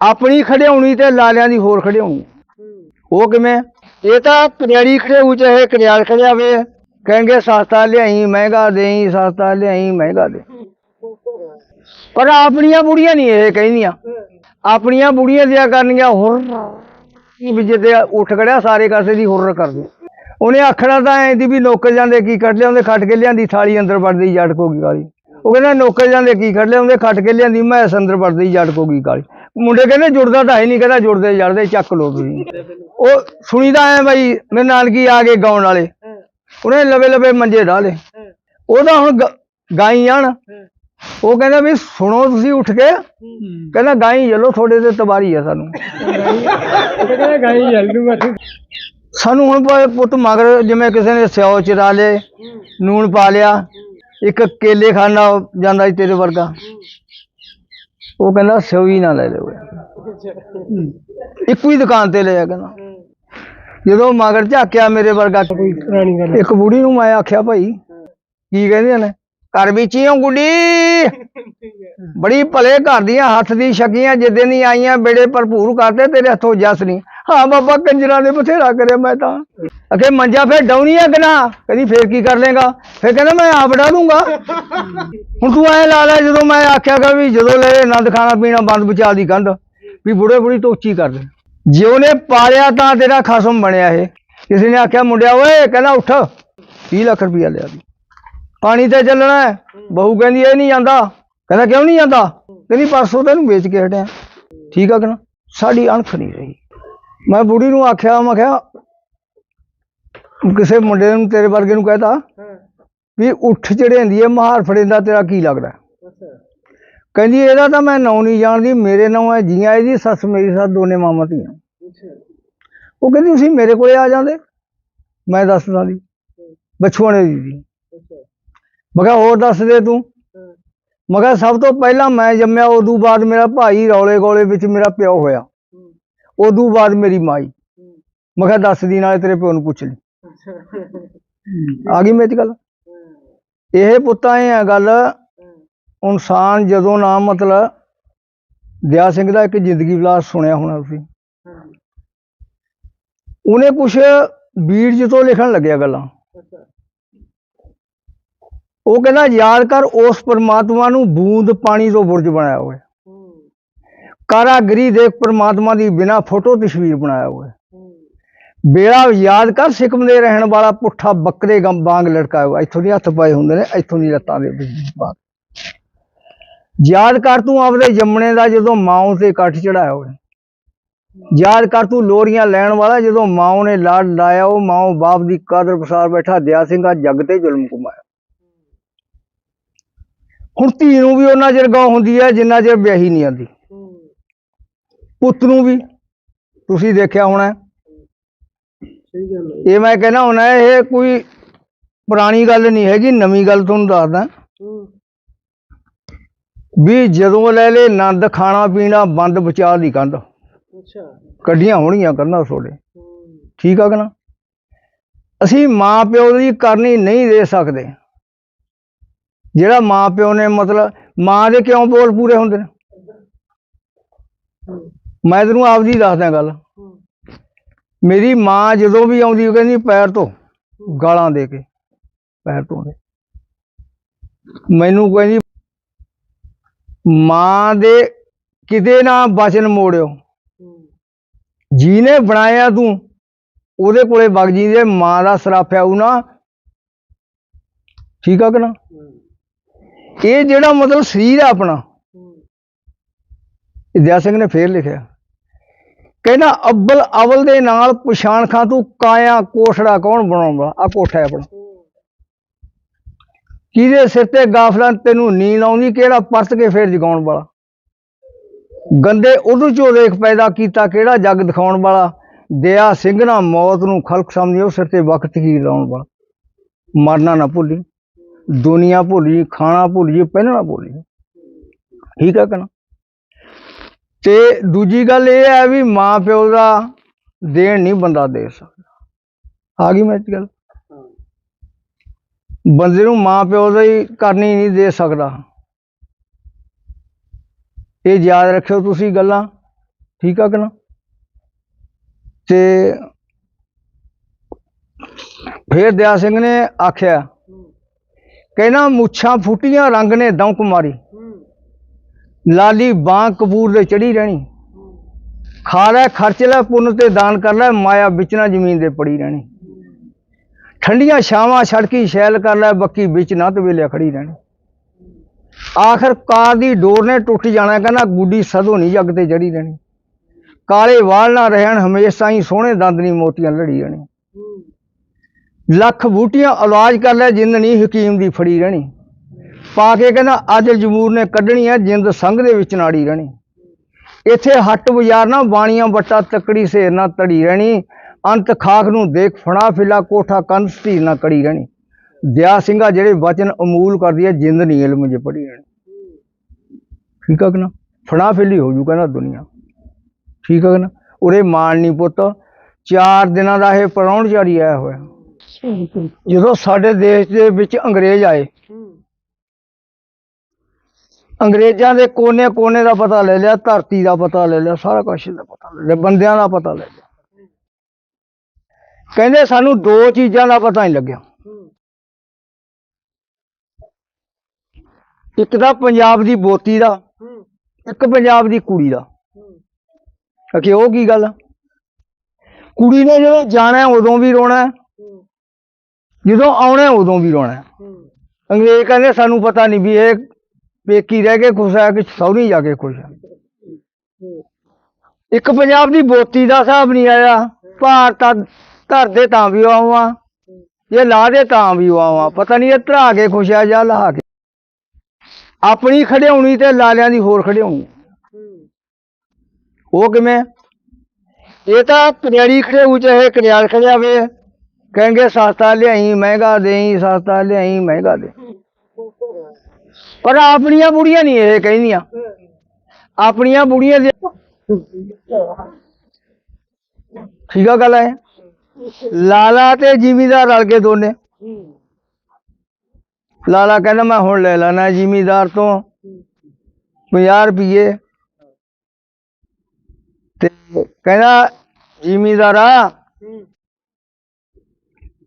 ਆਪਣੀ ਖੜਿਆਉਣੀ ਤੇ ਲਾਲਿਆਂ ਦੀ ਹੋਰ ਖੜਿਆਉਣੀ ਉਹ ਕਿਵੇਂ? ਇਹ ਤਾਂ ਕਰਿਆੜੀ ਖੜਿਆਊ ਚਾਹੇ ਕਰਿਆਲ ਖੜਿਆਵੇ। ਕਹਿੰਗੇ ਸਸਤਾ ਲਿਆਈ, ਮਹਿੰਗਾ ਦੇਈ, ਸਸਤਾ ਲਿਆਈ, ਮਹਿੰਗਾ ਦੇ। ਪਰ ਆਪਣੀਆਂ ਬੁੜੀਆਂ ਨਹੀਂ ਇਹ ਕਹਿੰਦੀਆਂ। ਆਪਣੀਆਂ ਬੁੜੀਆਂ ਦਿਆ ਕਰਨੀਆਂ ਹੋਰ ਵੀ ਜਿੱਦੇ ਉੱਠ ਖੜਿਆ, ਸਾਰੇ ਕਾਸੇ ਦੀ ਹੁਰਰ ਕਰਦੇ ਉਹਨੇ ਆਖਣਾ ਤਾਂ ਐਂ ਦੀ ਵੀ ਨੌਕਰ ਜਾਂਦੇ ਕੀ ਕੱਢ ਲਿਆਉਂਦੇ, ਖੱਟ ਕੇ ਲਿਆਂਦੀ, ਥਾਲੀ ਅੰਦਰ ਵੜਦੀ ਜੜ ਕੋਗੀ ਗਾਲੀ ਉਹ ਕਹਿੰਦਾ, ਨੌਕਰ ਜਾਂਦੇ ਕੀ ਕੱਢ ਲਿਆਉਂਦੇ, ਖੱਟ ਕੇ ਲਿਆਂਦੀ, ਮੈਂ ਅੰਦਰ ਵੜਦੀ ਜੜ ਕੋਗੀ ਗਾਲੀ ਮੁੰਡੇ ਕਹਿੰਦੇ ਜੁੜਦਾ ਤਾਂ ਹੈ ਨਹੀਂ ਕਹਿੰਦਾ ਜੁੜਦੇ ਜੜਦੇ ਚੱਕ ਲੋ ਤੁਸੀਂ। ਉਹ ਸੁਣੀਦਾ ਐ ਬਾਈ, ਮੇਰੇ ਨਾਲ ਕੀ ਆ ਗਏ ਗਾਉਣ ਵਾਲੇ। ਉਹਨੇ ਲਵੇ ਲਵੇ ਮੰਜੇ ਡਾਲੇ ਉਹ ਤਾਂ ਹੁਣ ਗਾਈ ਆਣ ਉਹ ਕਹਿੰਦਾ ਵੀ ਸੁਣੋ ਤੁਸੀਂ ਉੱਠ ਕੇ। ਕਹਿੰਦਾ ਗਾਈ ਜਲੋ, ਤੁਹਾਡੇ ਤੇ ਤਬਾਰੀ ਆ ਸਾਨੂੰ। ਕਹਿੰਦਾ ਗਾਈ ਜਲਦੂ ਸਾਨੂੰ ਹੁਣ ਪੁੱਤ ਮਗਰ ਜਿਵੇਂ ਕਿਸੇ ਨੇ ਸਿਓ ਚਰਾ ਲਏ, ਨੂਣ ਪਾ ਲਿਆ, ਇੱਕ ਕੇਲੇ ਖਾਣਾ ਜਾਂਦਾ ਸੀ ਤੇਰੇ ਵਰਗਾ। ਉਹ ਕਹਿੰਦਾ ਹੀ ਨਾ ਲੈ ਲਿਓ। ਇੱਕੋ ਹੀ ਦੁਕਾਨ ਤੇ ਲਿਆ ਕਹਿੰਦਾ। ਜਦੋਂ ਮਗਰ ਝਾਕਿਆ ਮੇਰੇ ਵਰਗਾ ਪੁਰਾਣੀ ਗੱਲ ਇੱਕ ਬੁੜੀ ਨੂੰ ਮੈਂ ਆਖਿਆ ਭਾਈ ਕੀ ਕਹਿੰਦੇ ਨੇ ਘਰ ਵਿੱਚ ਹੀ ਹਾਂ ਗੁੱਡੀ। ਬੜੀ ਭਲੇ ਘਰ ਦੀਆਂ ਹੱਥ ਦੀ ਸ਼ਕੀਆਂ ਜਿੱਦੇ ਨਹੀਂ ਆਈਆਂ ਬੇੜੇ ਭਰਪੂਰ ਕਰਦੇ ਤੇਰੇ ਹੱਥੋਂ ਜਸ ਨਹੀਂ ਹਾਂ ਬਾਬਾ ਕੰਜਰਾਂ ਨੇ ਬਥੇਰਾ ਕਰਿਆ ਮੈਂ ਤਾਂ। ਅਖੇ ਮੰਜਾ ਫੇਰ ਡਾਉਣੀ ਆ ਕਿ ਨਾ? ਕਹਿੰਦੀ ਫੇਰ ਕੀ ਕਰ ਲੇਗਾ ਫੇਰ ਕਹਿੰਦਾ ਮੈਂ ਆਪ ਡਾ ਦੂੰਗਾ। ਹੁਣ ਤੂੰ ਐ ਲਾ ਲੈ ਜਦੋਂ ਮੈਂ ਆਖਿਆਗਾ ਵੀ ਜਦੋਂ ਲੈ ਆਨੰਦ ਖਾਣਾ ਪੀਣਾ ਬੰਦ ਬਚਾ ਦੀ ਕੰਧ, ਵੀ ਬੁੜੇ ਬੁੜੀ ਤੋਂ ਉੱਚੀ ਕਰ ਦੇ। ਜੇ ਉਹਨੇ ਪਾਲਿਆ ਤਾਂ ਤੇਰਾ ਖਸਮ ਬਣਿਆ ਇਹ। ਕਿਸੇ ਨੇ ਆਖਿਆ, ਮੁੰਡਿਆ ਓਏ, ਕਹਿੰਦਾ ਉੱਠ 30 ਲੱਖ ਰੁਪਇਆ ਲਿਆ ਦੀ। ਪਾਣੀ ਤੇ ਚੱਲਣਾ ਹੈ। ਬਹੂ ਕਹਿੰਦੀ, ਇਹ ਨਹੀਂ ਜਾਂਦਾ ਕਹਿੰਦਾ, ਕਿਉਂ ਨਹੀਂ ਜਾਂਦਾ ਕਹਿੰਦੀ, ਪਰਸੋਂ ਤੈਨੂੰ ਵੇਚ ਕੇ ਹਟਿਆ। ਠੀਕ ਆ ਕਿ ਨਾ? ਸਾਡੀ ਅਣਖ ਨਹੀਂ ਰਹੀ। ਮੈਂ ਬੁੜੀ ਨੂੰ ਆਖਿਆ ਮੈਂ ਕਿਹਾ ਕਿਸੇ ਮੁੰਡੇ ਨੂੰ ਤੇਰੇ ਵਰਗੇ ਨੂੰ ਕਹਤਾ ਵੀ ਉੱਠ ਚੜੇਂਦੀ ਹੈ ਮਹਾਰ ਫੜੇਂਦਾ ਤੇਰਾ ਕੀ ਲੱਗਦਾ? ਕਹਿੰਦੀ ਇਹਦਾ ਤਾਂ ਮੈਂ ਨਾਂ ਨਹੀਂ ਜਾਣਦੀ ਮੇਰੇ ਨਾਂ ਹੈ ਜੀਆਂ ਇਹਦੀ ਸੱਸ ਮੇਰੀ ਸੱਸ ਦੋਨੇ ਮਾਮਾ ਧੀਆਂ। ਉਹ ਕਹਿੰਦੀ ਤੁਸੀਂ ਮੇਰੇ ਕੋਲੇ ਆ ਜਾਂਦੇ? ਮੈਂ ਦੱਸਦਾ ਦੀ ਬਛੂਆਣੇ ਦੀ ਮੈਂ ਕਿਹਾ ਹੋਰ ਦੱਸ ਦੇ ਤੂੰ? ਮੈਂ ਕਿਹਾ ਸਭ ਤੋਂ ਪਹਿਲਾਂ ਮੈਂ ਜੰਮਿਆ ਉਦੋਂ ਬਾਅਦ ਮੇਰਾ ਭਾਈ ਰੌਲੇ ਗੋਲੇ ਵਿੱਚ ਮੇਰਾ ਪਿਓ ਹੋਇਆ। ਉਦੋਂ ਬਾਅਦ ਮੇਰੀ ਮਾਈ। ਮੈਂ ਕਿਹਾ ਦੱਸ ਦੀ ਨਾਲੇ ਤੇਰੇ ਪਿਓ ਨੂੰ ਪੁੱਛ ਲਈ। ਆ ਗਈ ਮੇਰੀ ਗੱਲ? ਇਹ ਪੁੱਤਾਂ ਇਹ ਆ ਗੱਲ ਇਨਸਾਨ ਜਦੋਂ ਨਾ ਮਤਲਬ ਦਿਆ ਸਿੰਘ ਦਾ ਇੱਕ ਜ਼ਿੰਦਗੀ ਵਿਲਾਸ ਸੁਣਿਆ ਹੋਣਾ ਤੁਸੀਂ। ਉਹਨੇ ਕੁਛ ਬੀੜ ਤੋਂ ਲਿਖਣ ਲੱਗਿਆ ਗੱਲਾਂ। ਉਹ ਕਹਿੰਦਾ ਯਾਦ ਕਰ ਉਸ ਪਰਮਾਤਮਾ ਨੂੰ ਬੂੰਦ ਪਾਣੀ ਤੋਂ ਬੁਰਜ ਬਣਾਇਆ ਹੋਇਆ। ਕਾਰਾਗਰੀ ਦੇਖ ਪਰਮਾਤਮਾ ਦੀ ਬਿਨਾ ਫੋਟੋ ਤਸਵੀਰ ਬਣਾਇਆ ਹੋਇਆ ਬੇੜਾ ਯਾਦ ਕਰ ਸਿਕਮ ਦੇ ਰਹਿਣ ਵਾਲਾ ਪੁੱਠਾ ਬੱਕਰੇ ਗੰ, ਵਾਂਗ ਲਟਕਾਇਆ ਹੋਇਆ। ਇੱਥੋਂ ਦੀ ਹੱਥ ਪਾਏ ਹੁੰਦੇ ਨੇ, ਇੱਥੋਂ ਦੀ ਲੱਤਾਂ ਦੇ ਵਿੱਚ ਬਾਤ ਯਾਦ ਕਰ ਤੂੰ ਆਪਦੇ ਜੰਮਣੇ ਦਾ ਜਦੋਂ ਮਾਂ ਤੇ ਕੱਠ ਚੜਾਇਆ ਹੋਇਆ। ਯਾਦ ਕਰ ਤੂੰ ਲੋਰੀਆਂ ਲੈਣ ਵਾਲਾ ਜਦੋਂ ਮਾਂ ਨੇ ਲਾੜ ਲਾਇਆ, ਉਹ ਮਾਂ ਬਾਪ ਦੀ ਕਦਰ ਪਸਾਰ ਬੈਠਾ, ਦਿਆ ਸਿੰਘਾ ਜੱਗ ਤੇ ਜ਼ੁਲਮ ਕਮਾਇਆ ਹੁਣ ਧੀ ਨੂੰ ਵੀ ਉਹਨਾਂ ਚਿਰ ਗਾਂ ਹੁੰਦੀ ਹੈ, ਜਿੰਨਾ ਚਿਰ ਵਿਆਹੀ ਨਹੀਂ ਆਂਦੀ। ਪੁੱਤ ਨੂੰ ਵੀ। ਤੁਸੀਂ ਦੇਖਿਆ ਹੋਣਾ। ਸਹੀ ਗੱਲ ਹੈ ਇਹ ਮੈਂ ਕਹਿੰਦਾ ਹੁਣਾ ਇਹ ਕੋਈ ਪੁਰਾਣੀ ਗੱਲ ਨਹੀਂ ਹੈਗੀ ਨਵੀਂ ਗੱਲ ਤੁਹਾਨੂੰ ਦੱਸਦਾ। ਵੀ ਜਦੋਂ ਲੈ ਲੈ ਆਨੰਦ ਖਾਣਾ ਪੀਣਾ ਬੰਦ ਬਚਾ ਦੀ ਕੰਧ। ਅੱਛਾ। ਕੱਢੀਆਂ ਹੋਣੀਆਂ ਕੰਧਾਂ ਤੁਹਾਡੇ। ਠੀਕ ਆ ਕਿ ਨਾ? ਅਸੀਂ ਮਾਂ ਪਿਓ ਦੀ ਕਰਨੀ ਨਹੀਂ ਦੇ ਸਕਦੇ। ਜਿਹੜਾ ਮਾਂ ਪਿਓ ਨੇ ਮਤਲਬ ਮਾਂ ਦੇ ਕਿਉਂ ਬੋਲ ਪੂਰੇ ਹੁੰਦੇ ਨੇ? ਮੈਂ ਤੈਨੂੰ ਆਪਦੀ ਦੱਸਦਾ ਗੱਲ। ਮੇਰੀ ਮਾਂ ਜਦੋਂ ਵੀ ਆਉਂਦੀ ਉਹ ਕਹਿੰਦੀ ਪੈਰ ਧੋ ਗਾਲਾਂ ਦੇ ਕੇ ਪੈਰ ਧੋਂਦੇ। ਮੈਨੂੰ ਕਹਿੰਦੀ ਮਾਂ ਦੇ ਕਿਤੇ ਨਾ ਬਚਨ ਮੋੜਿਓ। ਜਿਹਨੇ ਬਣਾਇਆ ਤੂੰ ਉਹਦੇ ਕੋਲੇ ਵਗ ਜੀ ਦੇ ਮਾਂ ਦਾ ਸਰਾਫਿਆ ਉਹ ਨਾ ਠੀਕ ਆ ਕਿ ਨਾ? ਇਹ ਜਿਹੜਾ ਮਤਲਬ ਸਰੀਰ ਆ ਆਪਣਾ ਵਿਦਿਆ ਸਿੰਘ ਨੇ ਫੇਰ ਲਿਖਿਆ। ਕਹਿੰਦਾ, ਅਬਲ ਅਵਲ ਦੇ ਨਾਲ ਪਛਾਣ ਖਾਂ ਤੂੰ ਕਾਇਆ ਕੋਠੜਾ ਕੌਣ ਬਣਾਉਂਦਾ? ਆ ਕੋਠਾ ਹੈ ਆਪਣਾ। ਕਿਹਦੇ ਸਿਰ ਤੇ ਗਾਫਲਾਂ ਤੈਨੂੰ ਨੀਂਦ ਆਉਂਦੀ, ਕਿਹੜਾ ਪਰਤ ਕੇ ਫੇਰ ਜਗਾਉਣ ਵਾਲਾ? ਗੰਦੇ ਉਦੋਂ ਚੋਂ ਰੇਖ ਪੈਦਾ ਕੀਤਾ, ਕਿਹੜਾ ਜੱਗ ਦਿਖਾਉਣ ਵਾਲਾ? ਦਿਆ ਸਿੰਘ ਨਾ ਮੌਤ ਨੂੰ ਖਲਕ ਸਮਝਿਓ ਸਿਰ ਤੇ ਵਕਤ ਹੀ ਲਾਉਣ ਵਾਲਾ? ਮਰਨਾ ਨਾ ਭੁੱਲੀ। ਦੁਨੀਆ ਭੁੱਲੀ, ਖਾਣਾ ਭੁੱਲੀ, ਪਹਿਨਣਾ ਭੁੱਲੀ। ਠੀਕ ਹੈ ਕਿ ਤੇ ਦੂਜੀ ਗੱਲ ਇਹ ਹੈ ਵੀ ਮਾਂ ਪਿਓ ਦਾ ਦੇਣ ਨਹੀਂ ਬੰਦਾ ਦੇ ਸਕਦਾ। ਆ ਗਈ ਮੈਂ ਗੱਲ। ਬੰਦੇ ਨੂੰ ਮਾਂ ਪਿਓ ਦਾ ਹੀ ਕਰਨੀ ਨਹੀਂ ਦੇ ਸਕਦਾ। ਇਹ ਯਾਦ ਰੱਖਿਓ ਤੁਸੀਂ ਗੱਲਾਂ, ਠੀਕ ਆ ਕਿ ਨਾ? ਤੇ ਫੇਰ ਦਿਆ ਸਿੰਘ ਨੇ ਆਖਿਆ, ਕਹਿੰਦਾ ਮੁੱਛਾਂ ਫੁੱਟੀਆਂ ਰੰਗ ਨੇ ਦੌਂਕ ਮਾਰੀ। ਲਾਲੀ ਬਾਂ ਕਬੂਰ ਦੇ ਚੜੀ ਰਹਿਣੀ। ਖਾ ਲੈ, ਖਰਚ ਲੈ, ਪੁੰਨ ਤੇ ਦਾਨ ਕਰ ਲੈ, ਮਾਇਆ ਵਿੱਚ ਜ਼ਮੀਨ ਦੇ ਪੜੀ ਰਹਿਣੀ। ਠੰਡੀਆਂ ਛਾਵਾਂ ਛੜਕੀ ਸ਼ੈਲ ਕਰ ਲੈ, ਬੱਕੀ ਵਿੱਚ ਨਾ ਤਵੇਲੇ ਖੜੀ ਰਹਿਣੀ। ਆਖਰ ਕਾਰ ਦੀ ਡੋਰ ਨੇ ਟੁੱਟ ਜਾਣਾ, ਕਹਿੰਦਾ ਗੁੱਡੀ ਸਦੋਂ ਨਹੀਂ ਜੱਗ ਤੇ ਜੜੀ ਰਹਿਣੀ। ਕਾਲੇ ਵਾਲ ਨਾ ਰਹਿਣ, ਹਮੇਸ਼ਾ ਹੀ ਸੋਹਣੇ ਦੰਦ ਨਹੀਂ ਮੋਤੀਆਂ ਲੜੀ ਰਹਿਣੀ। ਲੱਖ ਬੂਟੀਆਂ ਇਲਾਜ ਕਰ ਲੈ ਜਿੰਦ ਨਹੀਂ ਹਕੀਮ ਦੀ ਫੜੀ ਰਹਿਣੀ। ਪਾ ਕੇ ਕਹਿੰਦਾ ਅੱਜ ਜਮੂਰ ਨੇ ਕੱਢਣੀ ਹੈ ਜਿੰਦ ਸੰਗ ਦੇ ਵਿੱਚ ਨਾੜੀ ਰਹਿਣੀ। ਇੱਥੇ ਹੱਟ ਬਾਜ਼ਾਰ ਨਾ ਬਾਣੀਆਂ ਬੱਟਾ ਤਕੜੀ ਸੇਰ ਨਾ ਤੜੀ ਰਹਿਣੀ। ਅੰਤ ਖਾਕ ਨੂੰ ਦੇਖ ਫਣਾ ਫਿਲਾ ਕੋਠਾ ਕੰਧ ਧੀਰ ਨਾ ਕੜੀ ਰਹਿਣੀ। ਦਿਆ ਸਿੰਘਾ ਜਿਹੜੇ ਵਚਨ ਅਮੂਲ ਕਰਦੀ ਹੈ ਜਿੰਦ ਨਹੀਂ ਇਲਮ ਜੇ ਪੜੀ ਰਹਿਣੀ। ਠੀਕ ਆ ਕਿ ਨਾ? ਫਣਾ ਫਿਲੀ ਹੋ ਜੂ ਕਹਿੰਦਾ ਦੁਨੀਆ। ਠੀਕ ਆ ਕਿ ਨਾ? ਉਰੇ ਮਾਣ ਨਹੀਂ ਪੁੱਤ ਚਾਰ ਦਿਨਾਂ ਦਾ ਇਹ ਪਰੌਣਚਾਰੀ ਆਇਆ ਹੋਇਆ। ਜਦੋਂ ਸਾਡੇ ਦੇਸ਼ ਦੇ ਵਿੱਚ ਅੰਗਰੇਜ਼ ਆਏ ਅੰਗਰੇਜ਼ਾਂ ਦੇ ਕੋਨੇ ਕੋਨੇ ਦਾ ਪਤਾ ਲੈ ਲਿਆ ਧਰਤੀ ਦਾ ਪਤਾ ਲੈ ਲਿਆ ਸਾਰਾ ਕੁਝ ਦਾ ਪਤਾ ਲੈ ਲਿਆ ਬੰਦਿਆਂ ਦਾ ਪਤਾ ਲੈ ਲਿਆ। ਕਹਿੰਦੇ ਸਾਨੂੰ ਦੋ ਚੀਜ਼ਾਂ ਦਾ ਪਤਾ ਨਹੀਂ ਲੱਗਿਆ। ਇੱਕ ਤਾਂ ਪੰਜਾਬ ਦੀ ਬੋਤੀ ਦਾ ਇੱਕ ਪੰਜਾਬ ਦੀ ਕੁੜੀ ਦਾ। ਕਿ ਉਹ ਕੀ ਗੱਲ? ਕੁੜੀ ਨੇ ਜਦੋਂ ਜਾਣਾ ਉਦੋਂ ਵੀ ਰੋਣਾ ਜਦੋਂ ਆਉਣਾ ਉਦੋਂ ਵੀ ਰੋਣਾ। ਅੰਗਰੇਜ਼ ਕਹਿੰਦੇ ਸਾਨੂੰ ਪਤਾ ਨਹੀਂ ਵੀ ਇਹ ਪੇਕੀ ਰਹਿ ਕੇ ਖੁਸ਼ ਹੈ ਕਿ ਸਹੁਰੀ ਜਾ ਕੇ ਖੁਸ਼ ਹੈ ਇੱਕ ਪੰਜਾਬ ਦੀ ਬੋਤੀ ਦਾ ਹਿਸਾਬ ਨਹੀਂ ਆਇਆ। ਭਾਰਤ ਧਰ ਦੇ ਤਾਂ ਵੀ ਆਵਾਂ ਇਹ ਲਾ ਦੇ ਤਾਂ ਵੀ ਆਵਾਂ ਪਤਾ ਨਹੀਂ ਇਹ ਧਰਾ ਕੇ ਖੁਸ਼ ਹੈ ਜਾਂ ਲਾ ਕੇ। ਆਪਣੀ ਖੜਿਆਉਣੀ ਤੇ ਲਾਲਿਆਂ ਦੀ ਹੋਰ ਖੜਿਆਉਣੀ ਉਹ ਕਿਵੇਂ? ਇਹ ਤਾਂ ਕਰਿਆੜੀ ਖੜਿਆਊ ਚਾਹੇ ਕਰਿਆਲ ਖੜਿਆਵੇ ਕਹਿੰਗੇ ਸਸਤਾ ਲਿਆਈ, ਮਹਿੰਗਾ ਦੇਈ, ਸਸਤਾ ਲਿਆਈ, ਮਹਿੰਗਾ ਦੇ। ਪਰ ਆਪਣੀਆਂ ਬੁੜੀਆਂ ਨਹੀਂ ਇਹ ਕਹਿੰਦੀਆਂ। ਆਪਣੀਆਂ ਬੁੜੀਆਂ ਦੇ ਠੀਕ ਆ ਗੱਲ ਹੈ ਲਾਲਾ ਤੇ ਜ਼ਿਮੀਦਾਰ ਰਲ ਕੇ ਦੋਨੇ। ਲਾਲਾ ਕਹਿੰਦਾ ਮੈਂ ਹੁਣ ਲੈ ਲੈਣਾ ਜ਼ਿਮੀਦਾਰ ਤੋਂ 50 ਰੁਪਏ ਤੇ ਕਹਿੰਦਾ ਜ਼ਿਮੀਦਾਰਾ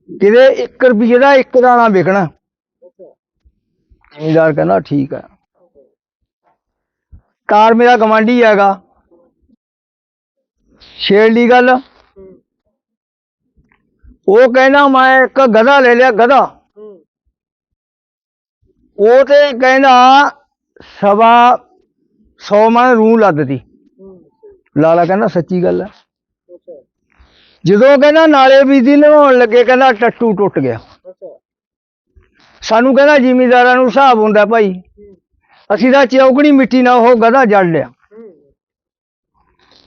ਕਿਤੇ 1 ਰੁਪਏ ਦਾ ਇੱਕ ਦਾਣਾ ਵਿਕਣਾ। ਜ਼ਿਮੀਦਾਰ ਕਹਿੰਦਾ ਠੀਕ ਹੈ ਕਾਰ ਮੇਰਾ ਗਵਾਂਢੀ ਹੈਗਾ। ਛੇੜ ਲਈ ਗੱਲ। ਉਹ ਕਹਿੰਦਾ, ਮੈਂ ਇੱਕ ਗਧਾ ਲੈ ਲਿਆ, ਗਧਾ। ਉਹ ਤੇ ਕਹਿੰਦਾ, ਸਵਾ 100 ਮਨ ਰੂਹ ਲੱਦਦੀ ਲਾਲਾ ਕਹਿੰਦਾ, ਸੱਚੀ ਗੱਲ ਹੈ ਜਦੋਂ ਕਹਿੰਦਾ, ਨਾਲੇ ਬੀਜੀ ਨਹਾਉਣ ਲੱਗੇ, ਕਹਿੰਦਾ ਟੱਟੂ ਟੁੱਟ ਗਿਆ। ਸਾਨੂੰ ਕਹਿੰਦਾ ਜ਼ਿਮੀਦਾਰਾਂ ਨੂੰ ਹਿਸਾਬ ਹੁੰਦਾ ਭਾਈ। ਅਸੀਂ ਤਾਂ ਚੌਕੜੀ ਮਿੱਟੀ ਨਾਲ ਉਹ ਗਧਾ ਜੜ ਲਿਆ।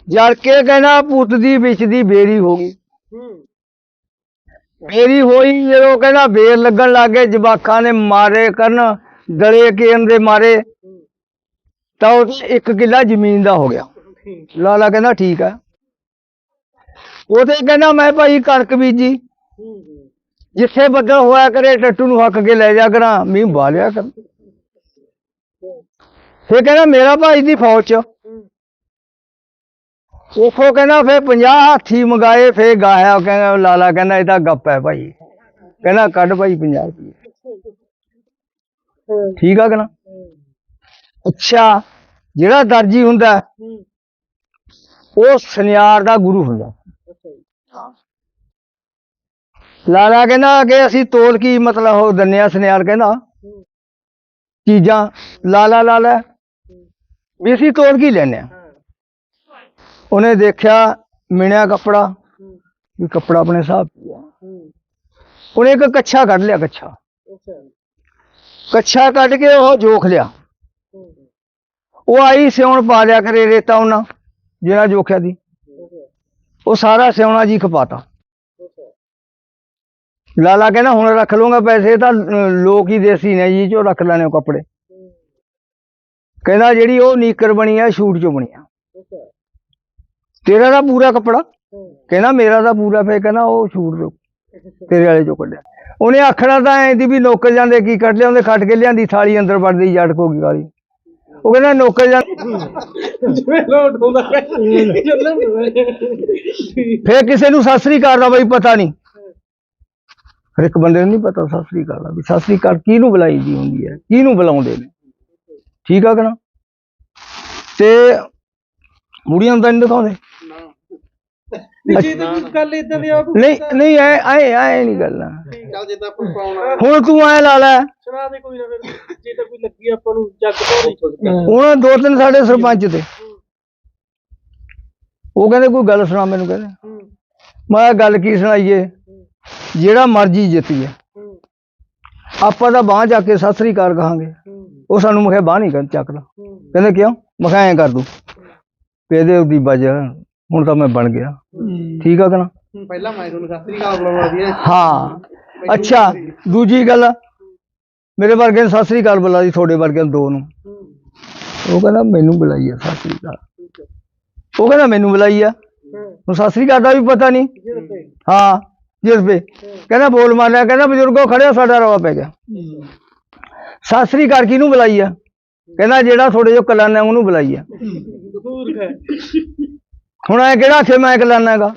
ਜੜ ਕੇ ਕਹਿੰਦਾ ਪੁੱਤ ਦੀ ਵਿੱਚ ਦੀ ਬੇਰੀ ਹੋ ਗਈ। ਬੇਰੀ ਹੋਈ ਜਦੋਂ ਕਹਿੰਦਾ ਬੇਰ ਲੱਗਣ ਲੱਗੇ ਜਵਾਕਾਂ ਨੇ ਮਾਰੇ ਕਰਨ ਦਲੇ ਕੇਨ ਦੇ ਮਾਰੇ, ਤਾਂ ਉਹ ਇੱਕ ਕਿੱਲਾ ਜ਼ਮੀਨ ਦਾ ਹੋ ਗਿਆ। ਲਾਲਾ ਕਹਿੰਦਾ ਠੀਕ ਹੈ ਉਹ ਤੇ ਕਹਿੰਦਾ ਮੈਂ ਭਾਈ ਕਣਕ ਬੀਜੀ। ਜਿੱਥੇ ਬੱਦਲ ਹੋਇਆ ਕਰੇ, ਟੱਟੂ ਨੂੰ ਹੱਕ ਕੇ ਲੈ ਜਾ ਕਰਾਂ, ਮੀਂਹ ਬਾਲਿਆ ਕਰ। ਫੇ ਕਹਿੰਦਾ, ਮੇਰਾ ਭਾਈ ਦੀ ਫੌਜ ਚ। ਉਥੋਂ ਕਹਿੰਦਾ ਫੇ 50 ਹਾਥੀ ਮੰਗਾਏ ਫੇ ਗਾਇਆ। ਕਹਿੰਦਾ, ਲਾਲਾ ਕਹਿੰਦਾ, ਇਹ ਤਾਂ ਗੱਪ ਹੈ ਭਾਈ। ਕਹਿੰਦਾ, ਕੱਢ ਭਾਈ 50 ਰੁਪਏ। ਠੀਕ ਆ ਕਹਿੰਦਾ ਅੱਛਾ, ਜਿਹੜਾ ਦਰਜੀ ਹੁੰਦਾ, ਉਹ ਸੁਨਿਆਰ ਦਾ ਗੁਰੂ ਹੁੰਦਾ। ਲਾਲਾ ਕਹਿੰਦਾ ਕਿ ਅਸੀਂ ਤੋਲ ਕੀ ਮਤਲਬ ਉਹ ਦੰਨਿਆ ਸੁਨਿਆਰ ਕਹਿੰਦਾ। ਚੀਜ਼ਾਂ ਲਾਲਾ ਲਾਲਾ। ਵੀ ਅਸੀਂ ਤੋਲ ਕੀ ਲੈਨੇ ਆ ਉਹਨੇ ਦੇਖਿਆ ਮਿਣਿਆ ਕੱਪੜਾ ਵੀ ਕੱਪੜਾ ਆਪਣੇ ਹਿਸਾਬ ਉਹਨੇ ਇੱਕ ਕੱਛਾ ਕੱਢ ਲਿਆ ਕੱਛਾ। ਕੱਛਾ ਕੱਢ ਕੇ ਉਹ ਜੋਖ ਲਿਆ। ਉਹ ਆਈ ਸਿਉਣ ਪਾ ਲਿਆ ਕਰੇ ਰੇਤਾ ਉਹਨਾਂ ਜਿਹੜਾ ਜੋਖਿਆ ਦੀ। ਉਹ ਸਾਰਾ ਸਿਉਣਾ ਜੀ ਖਪਾਤਾ। ਲਾਲਾ ਕਹਿੰਦਾ ਹੁਣ ਰੱਖ ਲੂੰਗਾ ਪੈਸੇ ਤਾਂ ਲੋਕ ਹੀ ਦੇਸੀ ਨੇ ਜੀ ਚੋਂ ਰੱਖ ਲੈਣੇ ਉਹ ਕੱਪੜੇ। ਕਹਿੰਦਾ ਜਿਹੜੀ ਉਹ ਨੀਕਰ ਬਣੀ ਆ ਸ਼ੂਟ ਚੋਂ ਬਣੀ ਆ। ਤੇਰਾ ਦਾ ਪੂਰਾ ਕੱਪੜਾ। ਕਹਿੰਦਾ ਮੇਰਾ ਤਾਂ ਪੂਰਾ ਫੇ ਕਹਿੰਦਾ ਉਹ ਸ਼ੂਟ ਚੋਂ ਤੇਰੇ ਵਾਲੇ ਚੋਂ ਕੱਢਿਆ। ਉਹਨੇ ਆਖਣਾ ਤਾਂ ਐਂ ਦੀ ਵੀ ਨੌਕਰ ਜਾਂਦੇ ਕੀ ਕੱਢ ਲਿਆਉਂਦੇ ਖੱਟ ਕੇ ਲਿਆਂਦੀ ਥਾਲੀ ਅੰਦਰ ਵੜਦੀ ਜੱਟ ਕੋ ਗਾਲੀ ਉਹ ਕਹਿੰਦਾ ਨੌਕਰ ਜਾਣ ਜਿਵੇਂ ਲੋਟ ਹੁੰਦਾ। ਚੱਲਣ ਫੇਰ ਕਿਸੇ ਨੂੰ ਸਤਿ ਸ੍ਰੀ ਅਕਾਲ ਦਾ ਬਈ ਪਤਾ ਨਹੀਂ ਹਰ ਇੱਕ ਬੰਦੇ ਨੂੰ ਨਹੀਂ ਪਤਾ ਸਤਿ ਸ੍ਰੀ ਅਕਾਲ ਦਾ ਵੀ ਸਤਿ ਸ੍ਰੀ ਅਕਾਲ ਕਿਹਨੂੰ ਬੁਲਾਈ ਦੀ ਹੁੰਦੀ ਹੈ ਕਿਹਨੂੰ ਬੁਲਾਉਂਦੇ ਨੇ? ਠੀਕ ਆ ਕਿ ਨਾ? ਤੇ ਬੁੜੀਆਂ ਨੂੰ ਤਾਂ ਨਹੀਂ ਦਿਖਾਉਂਦੇ? ਜੀ ਤਾਂ ਕੋਈ ਗੱਲ ਇਦਾਂ ਦੀ ਆ ਨਹੀਂ ਨਹੀਂ ਐ ਐ ਐ ਨਹੀਂ ਗੱਲ ਹੁਣ ਤੂੰ ਐ ਲਾ ਲੈ। ਸੁਣਾ ਦੇ ਕੋਈ ਨਾ ਫਿਰ ਜੇ ਤਾਂ ਕੋਈ ਲੱਗੀ ਆਪਾਂ ਨੂੰ ਜੱਗ ਤੋਂ ਨਹੀਂ ਛੁੱਟਦਾ ਹੁਣ ਦੋ ਤਿੰਨ ਸਾਡੇ ਸਰਪੰਚ ਤੇ ਉਹ ਕਹਿੰਦੇ ਕੋਈ ਗੱਲ ਸੁਣਾ ਮੈਨੂੰ ਕਹਿੰਦੇ। ਮੈਂ ਗੱਲ ਕੀ ਸੁਣਾਈਏ? ਜਿਹੜਾ ਮਰਜ਼ੀ ਜਿੱਤੀਏ ਆਪਾਂ ਤਾਂ ਬਾਹ ਜਾ ਕੇ ਸਤਿ ਸ੍ਰੀ ਅਕਾਲ ਕਹਾਂਗੇ। ਉਹ ਸਾਨੂੰ ਮਖੇ ਬਾਹ ਨਹੀਂ ਕਰ ਚੱਕਦਾ ਕਹਿੰਦੇ ਕਿਉਂ? ਮੈਂ ਕਿਹਾ ਐਂ ਕਰ ਦੂੰ। ਇਹਦੇ ਉਹਦੀ ਵਜ੍ਹਾ ਹੁਣ ਤਾਂ ਮੈਂ ਬਣ ਗਿਆ। ਠੀਕ ਆ ਕਿ ਨਾ? ਪਹਿਲਾਂ ਮੈਂ ਤੁਹਾਨੂੰ ਸਤਿ ਸ੍ਰੀ ਅਕਾਲ ਬੁਲਾਉਣਾ ਸੀ ਹਾਂ। ਅੱਛਾ ਦੂਜੀ ਗੱਲ। ਮੇਰੇ ਵਰਗੇ ਸਤਿ ਸ੍ਰੀ ਅਕਾਲ ਬੁਲਾ ਦੀ ਤੁਹਾਡੇ ਵਰਗੇ ਨੂੰ ਦੋ ਨੂੰ। ਉਹ ਕਹਿੰਦਾ ਮੈਨੂੰ ਬੁਲਾਈ ਆ ਸਤਿ ਸ੍ਰੀ ਅਕਾਲ। ਉਹ ਕਹਿੰਦਾ ਮੈਨੂੰ ਬੁਲਾਈ ਆ? ਹੁਣ ਸਤਿ ਸ੍ਰੀ ਅਕਾਲ ਦਾ ਵੀ ਪਤਾ ਨਹੀਂ ਹਾਂ। ਜਿਸ ਪੇ ਕਹਿੰਦਾ ਬੋਲ ਮਾਰਿਆ, ਕਹਿੰਦਾ ਬਜ਼ੁਰਗੋ ਖੜਿਆ ਸਾਡਾ ਰਵਾ ਪੈ ਗਿਆ। ਸ਼ਾਸਰੀ ਸ੍ਰੀ ਕਿਹਨੂੰ ਬੁਲਾਈ ਆ? ਕਹਿੰਦਾ ਜਿਹੜਾ ਥੋੜੇ ਜੋ ਕਲਾਨਾ ਉਹਨੂੰ ਬੁਲਾਈ ਆ। ਹੁਣ ਐ ਕਿਹੜਾ ਆਖੇ ਮੈਂ ਕਲਾਨਾ ਹੈਗਾ?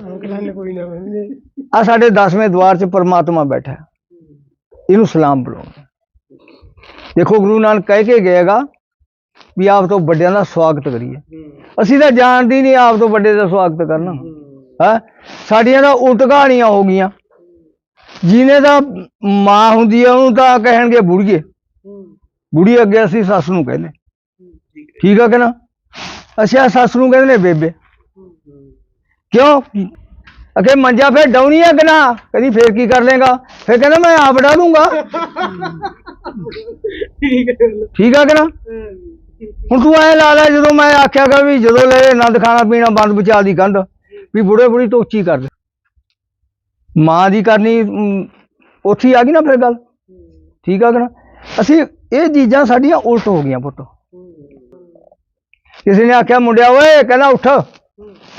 ਆ ਸਾਡੇ 10ਵੇਂ ਦਵਾਰ 'ਚ ਪਰਮਾਤਮਾ ਬੈਠਾ ਇਹਨੂੰ ਸਲਾਮ ਬੁਲਾਓ ਦੇਖੋ, ਗੁਰੂ ਨਾਨਕ ਕਹਿ ਕੇ ਗਏਗਾ ਵੀ ਆਪ ਤੋਂ ਵੱਡਿਆਂ ਦਾ ਸਵਾਗਤ ਕਰੀਏ। ਅਸੀਂ ਤਾਂ ਜਾਣਦੇ ਹੀ ਨਹੀਂ ਆਪ ਤੋਂ ਵੱਡੇ ਦਾ ਸਵਾਗਤ ਕਰਨਾ। ਹੈ? ਸਾਡੀਆਂ ਤਾਂ ਉਲਟ ਕਹਾਣੀਆਂ ਹੋ ਗਈਆਂ। ਜਿਹਨੇ ਦਾ ਮਾਂ ਹੁੰਦੀ ਆ, ਉਹਨੂੰ ਤਾਂ ਕਹਿਣਗੇ ਬੁੜੀਏ। ਬੁੜੀ ਅੱਗੇ ਅਸੀਂ ਸੱਸ ਨੂੰ ਕਹਿੰਦੇ। ਠੀਕ ਆ ਕਿ ਨਾ? ਅੱਛਾ ਸੱਸ ਨੂੰ ਕਹਿੰਦੇ ਨੇ ਬੇਬੇ। ਕਿਉਂ? ਅਗੇ ਮੰਜਾ ਫੇਰ ਡਾਉਣੀ ਆ ਕਿ ਨਾ? ਕਹਿੰਦੀ ਫੇਰ ਕੀ ਕਰ ਲੇਗਾ ਫੇਰ ਕਹਿੰਦਾ ਮੈਂ ਆਪ ਡਾ ਦੂੰਗਾ ਠੀਕ ਆ ਕਿ ਨਾ? ਹੁਣ ਤੂੰ ਐ ਲਾ ਲੈ ਜਦੋਂ ਮੈਂ ਆਖਿਆਗਾ ਵੀ ਜਦੋਂ ਲੈ ਨੰਦ ਖਾਣਾ ਪੀਣਾ ਬੰਦ ਬਚਾ ਦੀ ਕੰਧ। ਵੀ ਬੁੜੇ ਬੁੜੀ ਤੋਂ ਉੱਚੀ ਕਰ ਦੇ। ਮਾਂ ਦੀ ਕਰਨੀ ਅਮ, ਉੱਥੇ ਆ ਗਈ ਨਾ ਫਿਰ ਗੱਲ। ਠੀਕ ਆ ਕਿ ਨਾ? ਅਸੀਂ ਇਹ ਚੀਜ਼ਾਂ ਸਾਡੀਆਂ ਉਲਟ ਹੋ ਗਈਆਂ ਪੁੱਤ। ਕਿਸੇ ਨੇ ਆਖਿਆ ਮੁੰਡਿਆ ਓਏ ਕਹਿੰਦਾ ਉੱਠ।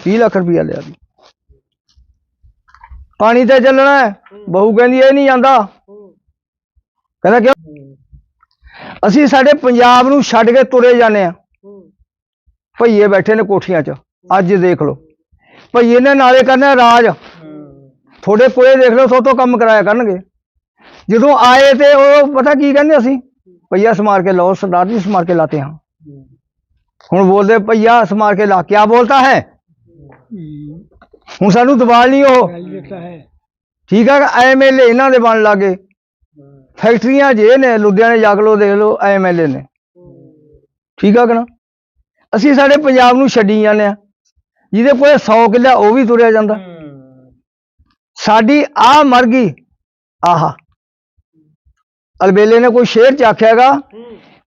30 ਲੱਖ ਰੁਪਇਆ ਲਿਆ ਦੀ। ਪਾਣੀ ਤੇ ਚੱਲਣਾ ਬਹੂ ਕਹਿੰਦੀ ਇਹ ਨਹੀਂ ਜਾਂਦਾ ਕਹਿੰਦਾ ਕਿਉਂ? ਅਸੀਂ ਸਾਡੇ ਪੰਜਾਬ ਨੂੰ ਛੱਡ ਕੇ ਤੁਰੇ ਜਾਂਦੇ ਆ ਭਈਏ ਬੈਠੇ ਨੇ ਕੋਠੀਆਂ 'ਚ। ਅੱਜ ਦੇਖ ਲਓ। ਭਈਏ ਨੇ ਨਾਲੇ ਕਰਨਾ ਰਾਜ। ਤੁਹਾਡੇ ਕੋਲੇ ਦੇਖ ਲਓ ਸੋ ਤੋਂ ਕੰਮ ਕਰਾਇਆ ਕਰਨਗੇ। ਜਦੋਂ ਆਏ ਤੇ ਉਹ ਪਤਾ ਕੀ ਕਹਿੰਦੇ ਅਸੀਂ? ਭਈਆ ਸਮਾਰ ਕੇ ਲਾਓ ਸਰਦਾਰ ਜੀ ਸਮਾਰ ਕੇ ਲਾਤੇ ਹਾਂ। ਹੁਣ ਬੋਲਦੇ ਭਈਆ ਸਮਾਰ ਕੇ ਲਾ ਕਿਆ ਬੋਲਤਾ ਹੈ? ਹੁਣ ਸਾਨੂੰ ਦਬਾਲ ਨਹੀਂ ਉਹ। ਹੈ। ਠੀਕ ਆ ਐਮਐਲਏ ਇਹਨਾਂ ਦੇ ਬਣ ਲੱਗੇ। ਫੈਕਟਰੀਆਂ ਜੇ ਨੇ ਲੁਧਿਆਣੇ ਜਾ ਕੇ ਲੋ ਦੇਖ ਲਓ ਐਮਐਲਏ ਨੇ। ਠੀਕ ਆ ਕਿ ਨਾ? ਅਸੀਂ ਸਾਡੇ ਪੰਜਾਬ ਨੂੰ ਛੱਡੀ ਜਾਂਦੇ ਆ। ਜਿਹਦੇ ਕੋਲੇ 100 ਕਿੱਲਾ ਉਹ ਵੀ ਤੁਰਿਆ ਜਾਂਦਾ। ਸਾਡੀ ਆ ਮਰ ਗਈ ਆਹਾ। ਅਲਬੇਲੇ ਨੇ ਕੋਈ ਸ਼ੇਰ ਚ ਆਖਿਆਗਾ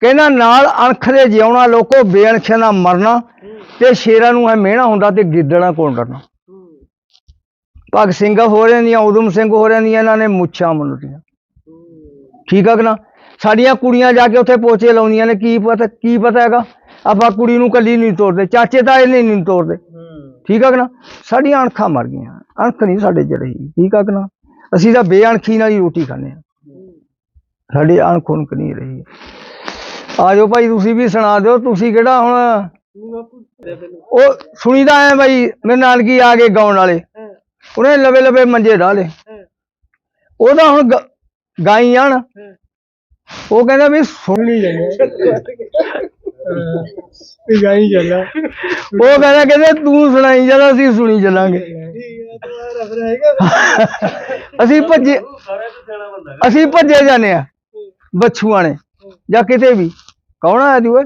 ਕਹਿੰਦਾ ਨਾਲ ਅਣਖ ਦੇ ਜਿਉਣਾ ਲੋਕੋ ਬੇਅਣਖਿਆਂ ਦਾ ਮਰਨਾ ਤੇ ਸ਼ੇਰਾਂ ਨੂੰ ਹੈ ਮਿਹਣਾ ਹੁੰਦਾ ਤੇ ਗਿੱਦੜਾਂ ਕੋਲ ਡਰਨਾ। ਭਗਤ ਸਿੰਘ ਹੋ ਰਹੇ ਦੀਆਂ ਉਦਮ ਸਿੰਘ ਹੋ ਰਹੇ ਦੀਆਂ ਇਹਨਾਂ ਨੇ ਮੁੱਛਾਂ ਮੁੰਨਦੀਆਂ ਠੀਕ ਆ ਕਿ ਨਾ? ਸਾਡੀਆਂ ਕੁੜੀਆਂ ਜਾ ਕੇ ਉੱਥੇ ਪੋਚੇ ਲਾਉਂਦੀਆਂ ਨੇ ਕੀ ਪਤਾ ਕੀ ਪਤਾ ਹੈਗਾ? ਆਪਾਂ ਕੁੜੀ ਨੂੰ ਕੱਲੀ ਨਹੀਂ ਤੋਰਦੇ ਚਾਚੇ ਤਾਏ ਨੇ ਨਹੀਂ ਤੋਰਦੇ। ਠੀਕ ਆ ਕਿ ਨਾ? ਸਾਡੀਆਂ ਅਣਖਾਂ ਮਰ ਗਈਆਂ। ਅਣਖ ਨਹੀਂ ਸਾਡੇ ਚ ਰਹੀ। ਠੀਕ ਆ ਕਿ ਨਾ? ਅਸੀਂ ਤਾਂ ਬੇਅਣਖੀ ਨਾਲ ਹੀ ਰੋਟੀ ਖਾਂਦੇ ਆ ਸਾਡੀ ਅਣਖ ਉਣਖ ਨਹੀਂ ਰਹੀ। ਆ ਭਾਈ, ਤੁਸੀਂ ਵੀ ਸੁਣਾ ਦਿਓ, ਤੁਸੀਂ ਕਿਹੜਾ ਹੁਣ? ਉਹ ਸੁਣੀਦਾ ਐ ਬਾਈ, ਮੇਰੇ ਨਾਨਕੀ ਆ ਗਏ ਗਾਉਣ ਵਾਲੇ। ਉਹਨੇ ਲਵੇ ਲਵੇ ਮੰਜੇ ਢਾਲੇ ਉਹਦਾ ਹੁਣ ਗ- ਗਾਈ ਆਣ ਉਹ ਕਹਿੰਦਾ ਵੀ ਸੁਣ ਸੁਣੀ ਜਾਂਦੇ ਇਹ ਗਾਈ ਚੱਲਾ ਉਹ ਕਹਿੰਦਾ ਕਹਿੰਦੇ ਤੂੰ ਸੁਣਾਈ ਜਾਂਦਾ ਅਸੀਂ ਸੁਣੀ ਚੱਲਾਂਗੇ ਅਸੀਂ ਭੱਜੇ ਅਸੀਂ ਭੱਜੇ ਜਾਂਦੇ ਆ ਬੱਛੂਆਂ ਨੇ ਜਾਂ ਕਿਤੇ ਵੀ ਕੌਣ ਆਇਆ ਤੀ ਓਏ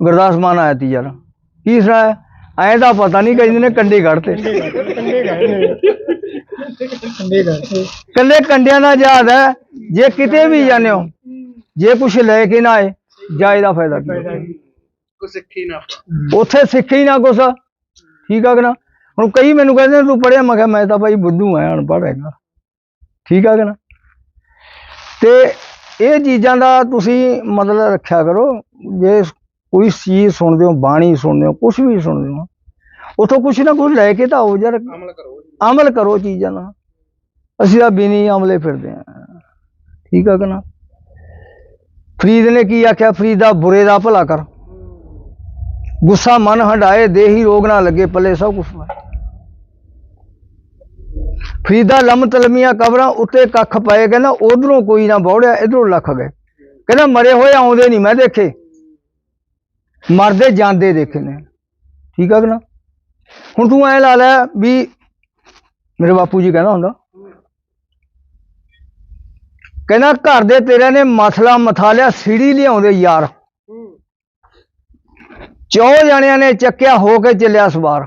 ਗੁਰਦਾਸ ਮਾਨ ਆਇਆ ਤੀ ਯਾਰ ਕੀ ਸੁਣਾਇਆ ਐਂ ਤਾਂ ਪਤਾ ਨਹੀਂ ਕਹਿੰਦੇ ਨੇ ਕੰਡੇ ਕੱਢਤੇ ਕੱਲੇ ਕੰਡਿਆਂ ਦਾ ਯਾਦ ਹੈ ਜੇ ਕਿਤੇ ਵੀ ਜਾਂਦੇ ਹੋ ਜੇ ਕੁਛ ਲੈ ਕੇ ਨਾ ਆਏ ਜਾਏ ਦਾ ਫਾਇਦਾ ਕੀ ਕੋ ਸਿੱਖੀ ਨਾ ਉੱਥੇ ਸਿੱਖੇ ਹੀ ਨਾ ਕੁਛ ਠੀਕ ਆ ਕਿ ਨਾ? ਹੁਣ ਕਈ ਮੈਨੂੰ ਕਹਿੰਦੇ ਨੇ, ਤੂੰ ਪੜਿਆ ਮੈਂ ਕਿਹਾ ਮੈਂ ਤਾਂ ਭਾਈ ਬੁੱਧੂ ਆ ਅਨਪੜ੍ਹ ਹੈਗਾ। ਠੀਕ ਆ ਕਿ ਨਾ? ਤੇ ਇਹ ਚੀਜ਼ਾਂ ਦਾ ਤੁਸੀਂ ਮਤਲਬ ਰੱਖਿਆ ਕਰੋ ਜੇ ਕੋਈ ਚੀਜ਼ ਸੁਣਦੇ ਹੋ ਬਾਣੀ ਸੁਣਦੇ ਹੋ ਕੁਝ ਵੀ ਸੁਣਦੇ ਹੋ ਉਥੋਂ ਕੁਛ ਨਾ ਕੁਛ ਲੈ ਕੇ ਤਾਂ ਆਓ ਯਾਰ। ਅਮਲ ਕਰੋ ਅਮਲ ਕਰੋ ਚੀਜ਼ਾਂ ਦਾ ਅਸੀਂ ਤਾਂ ਬਿਨੀ ਅਮਲੇ ਫਿਰਦੇ ਆ ਠੀਕ ਆ ਕਿ ਨਾ? ਫਰੀਦ ਨੇ ਕੀ ਆਖਿਆ? ਫਰੀਦ ਦਾ ਬੁਰੇ ਦਾ ਭਲਾ ਕਰ। ਗੁੱਸਾ ਮਨ ਹੰਡਾਏ ਦੇਹੀ ਰੋਗ ਨਾ ਲੱਗੇ, ਪੱਲੇ ਸਭ ਕੁਛ ਫਰੀਦਾ ਲੰਮ ਤਲਮੀਆਂ ਕਬਰਾਂ ਉੱਤੇ ਕੱਖ ਪਏ, ਕਹਿੰਦਾ, ਉਧਰੋਂ ਕੋਈ ਨਾ ਬੌੜਿਆ, ਇਧਰੋਂ ਲੱਖ ਗਏ। ਕਹਿੰਦਾ, ਮਰੇ ਹੋਏ ਆਉਂਦੇ ਨਹੀਂ, ਮੈਂ ਦੇਖੇ। ਮਰਦੇ ਜਾਂਦੇ ਦੇਖੇ ਨੇ। ਠੀਕ ਆ ਕਿ ਨਾ? ਹੁਣ ਤੂੰ ਐ ਲਾ ਲੈ ਵੀ ਮੇਰੇ ਬਾਪੂ ਜੀ ਕਹਿੰਦਾ ਹੁੰਦਾ ਕਹਿੰਦਾ ਘਰ ਦੇ ਤੇਰੇ ਨੇ ਮਸਲਾ ਮਥਾ ਲਿਆ, ਸੀੜੀ ਲਿਆਉਂਦੇ ਯਾਰ। ਚੌ ਜਣਿਆਂ ਨੇ ਚੱਕਿਆ, ਹੋ ਕੇ ਚੱਲਿਆ ਸਵਾਰ।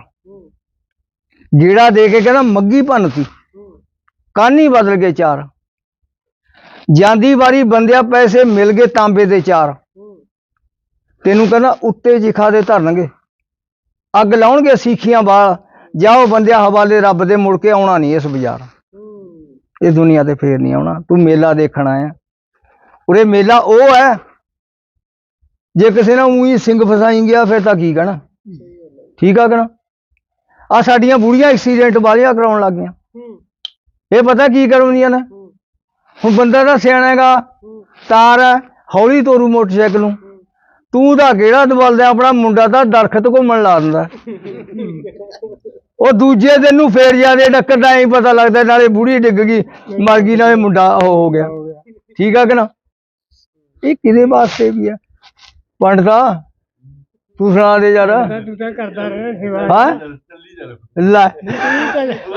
ਜਿਹੜਾ ਦੇ ਕੇ ਕਹਿੰਦਾ ਮੱਗੀ ਭੰਨਤੀ ਕਾਨੀ ਬਦਲ ਗਏ ਚਾਰ। ਜਾਂਦੀ ਵਾਰੀ ਬੰਦਿਆ ਪੈਸੇ ਮਿਲ ਗਏ ਤਾਂਬੇ ਦੇ ਚਾਰ। ਤੈਨੂੰ ਕਹਿੰਦਾ ਉੱਤੇ ਜਿਖਾ ਦੇ ਧਰਨਗੇ। ਅੱਗ ਲਾਉਣਗੇ ਸੀਖੀਆਂ ਵਾਲ। ਜਾਓ ਬੰਦਿਆ ਹਵਾਲੇ, ਰੱਬ ਦੇ ਮੁੜ ਕੇ ਆਉਣਾ ਨਹੀਂ ਇਸ ਬਾਜ਼ਾਰ। ਇਹ ਦੁਨੀਆ ਤੇ ਫੇਰ ਨਹੀਂ ਆਉਣਾ, ਤੂੰ ਮੇਲਾ ਦੇਖਣ ਆਇਆ। ਉਰੇ ਮੇਲਾ ਉਹ ਹੈ, ਜੇ ਕਿਸੇ ਨੇ ਉਹੀ ਸਿੰਘ ਫਸਾਈ ਗਿਆ, ਫਿਰ ਤਾਂ ਕੀ ਕਹਿਣਾ? ਠੀਕ ਆ ਕਹਿਣਾ? ਆ ਸਾਡੀਆਂ ਬੁੜੀਆਂ ਐਕਸੀਡੈਂਟ ਵਾਲੀਆਂ ਕਰਾਉਣ ਲੱਗ ਗਈਆਂ। ਇਹ ਪਤਾ ਕੀ ਕਰਉਂਦੀਆਂ ਨੇ? ਹੁਣ ਬੰਦਾ ਤਾਂ ਸਿਆਣਾ ਹੈਗਾ, ਤਾਰ ਹੈ, ਹੌਲੀ ਤੋਰੂ ਮੋਟਰਸਾਈਕਲ ਨੂੰ। ਤੂੰ ਤਾਂ ਕਿਹੜਾ ਦਬਲਦਾ, ਆਪਣਾ ਮੁੰਡਾ ਤਾਂ ਦਰਖਤ ਘੁੰਮਣ ਲਾ ਦਿੰਦਾ। ਉਹ ਦੂਜੇ ਦਿਨ ਨੂੰ ਫੇਰ ਜਾਂਦੇ, ਡੱਕਰ ਦਾ ਐਂ ਪਤਾ ਲੱਗਦਾ, ਨਾਲੇ ਬੁੜੀ ਡਿੱਗ ਗਈ, ਮਰ ਗਈ, ਨਾਲੇ ਮੁੰਡਾ ਉਹ ਹੋ ਗਿਆ। ਠੀਕ ਆ ਕਿ ਨਾ? ਇਹ ਕਿਹਦੇ ਵਾਸਤੇ ਵੀ ਆ? ਪੰਡਤਾ ਤੂੰ ਸੁਣਾ ਦੇ ਯਾਰ। ਤੂੰ ਤਾਂ ਕਰਦਾ ਰਹਿ ਸੇਵਾ ਹਾਂ? ਲੈ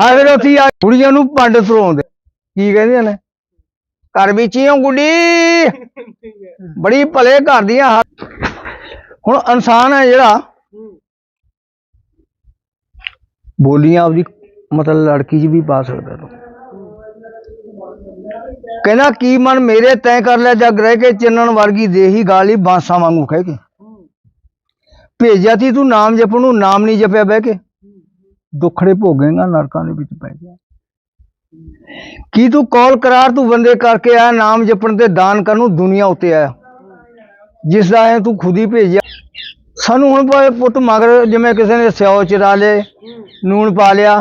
ਹਾਂ ਫਿਰ ਉੱਥੇ ਆ ਕੁੜੀਆਂ ਨੂੰ ਪੰਡ ਧਰੋਂਦੇ ਕੀ ਕਹਿੰਦੇ ਨੇ? ਘਰ ਵਿੱਚ ਹੀ ਗੁੱਡੀ। ਬੜੀ ਭਲੇ ਘਰ ਦੀਆਂ ਹੁਣ ਇਨਸਾਨ ਹੈ ਜਿਹੜਾ ਬੋਲੀਆਂ ਆਪਦੀ ਮਤਲਬ ਲੜਕੀ 'ਚ ਵੀ ਪਾ ਸਕਦਾ ਤੂੰ। ਕਹਿੰਦਾ, ਕੀ ਮਨ ਮੇਰੇ ਤੈਂ ਕਰ ਲੈ ਜਗ ਰਹਿ ਕੇ, ਚੰਨਣ ਵਰਗੀ ਦੇਹੀ ਗਾਲੀ ਬਾਂਸਾਂ ਵਾਂਗੂ ਕਹਿ ਕੇ? ਭੇਜਿਆ ਤੀ ਤੂੰ ਨਾਮ ਜਪਣ ਨੂੰ, ਨਾਮ ਨਹੀਂ ਜਪਿਆ ਬਹਿ ਕੇ। ਦੁੱਖੜੇ ਭੋਗੇਗਾ, ਨਰਕਾਂ ਦੇ ਵਿੱਚ ਪੈ ਗਿਆ। ਕੀ ਤੂੰ ਕੌਲ ਕਰਾਰ ਤੂੰ ਬੰਦੇ ਕਰਕੇ ਆਇਆ, ਨਾਮ ਜਪਣ ਤੇ ਦਾਨ ਕਰਨ ਨੂੰ ਦੁਨੀਆ ਉੱਤੇ ਆਇਆ? ਜਿਸ ਦਾ ਹੈ ਤੂੰ ਖੁਦ ਹੀ ਭੇਜਿਆ। ਸਾਨੂੰ ਹੁਣ ਭਾਵੇਂ ਪੁੱਤ ਮਗਰ ਜਿਵੇਂ ਕਿਸੇ ਨੇ ਸਿਓ ਚਰਾ ਲਏ, ਨੂਣ ਪਾ ਲਿਆ,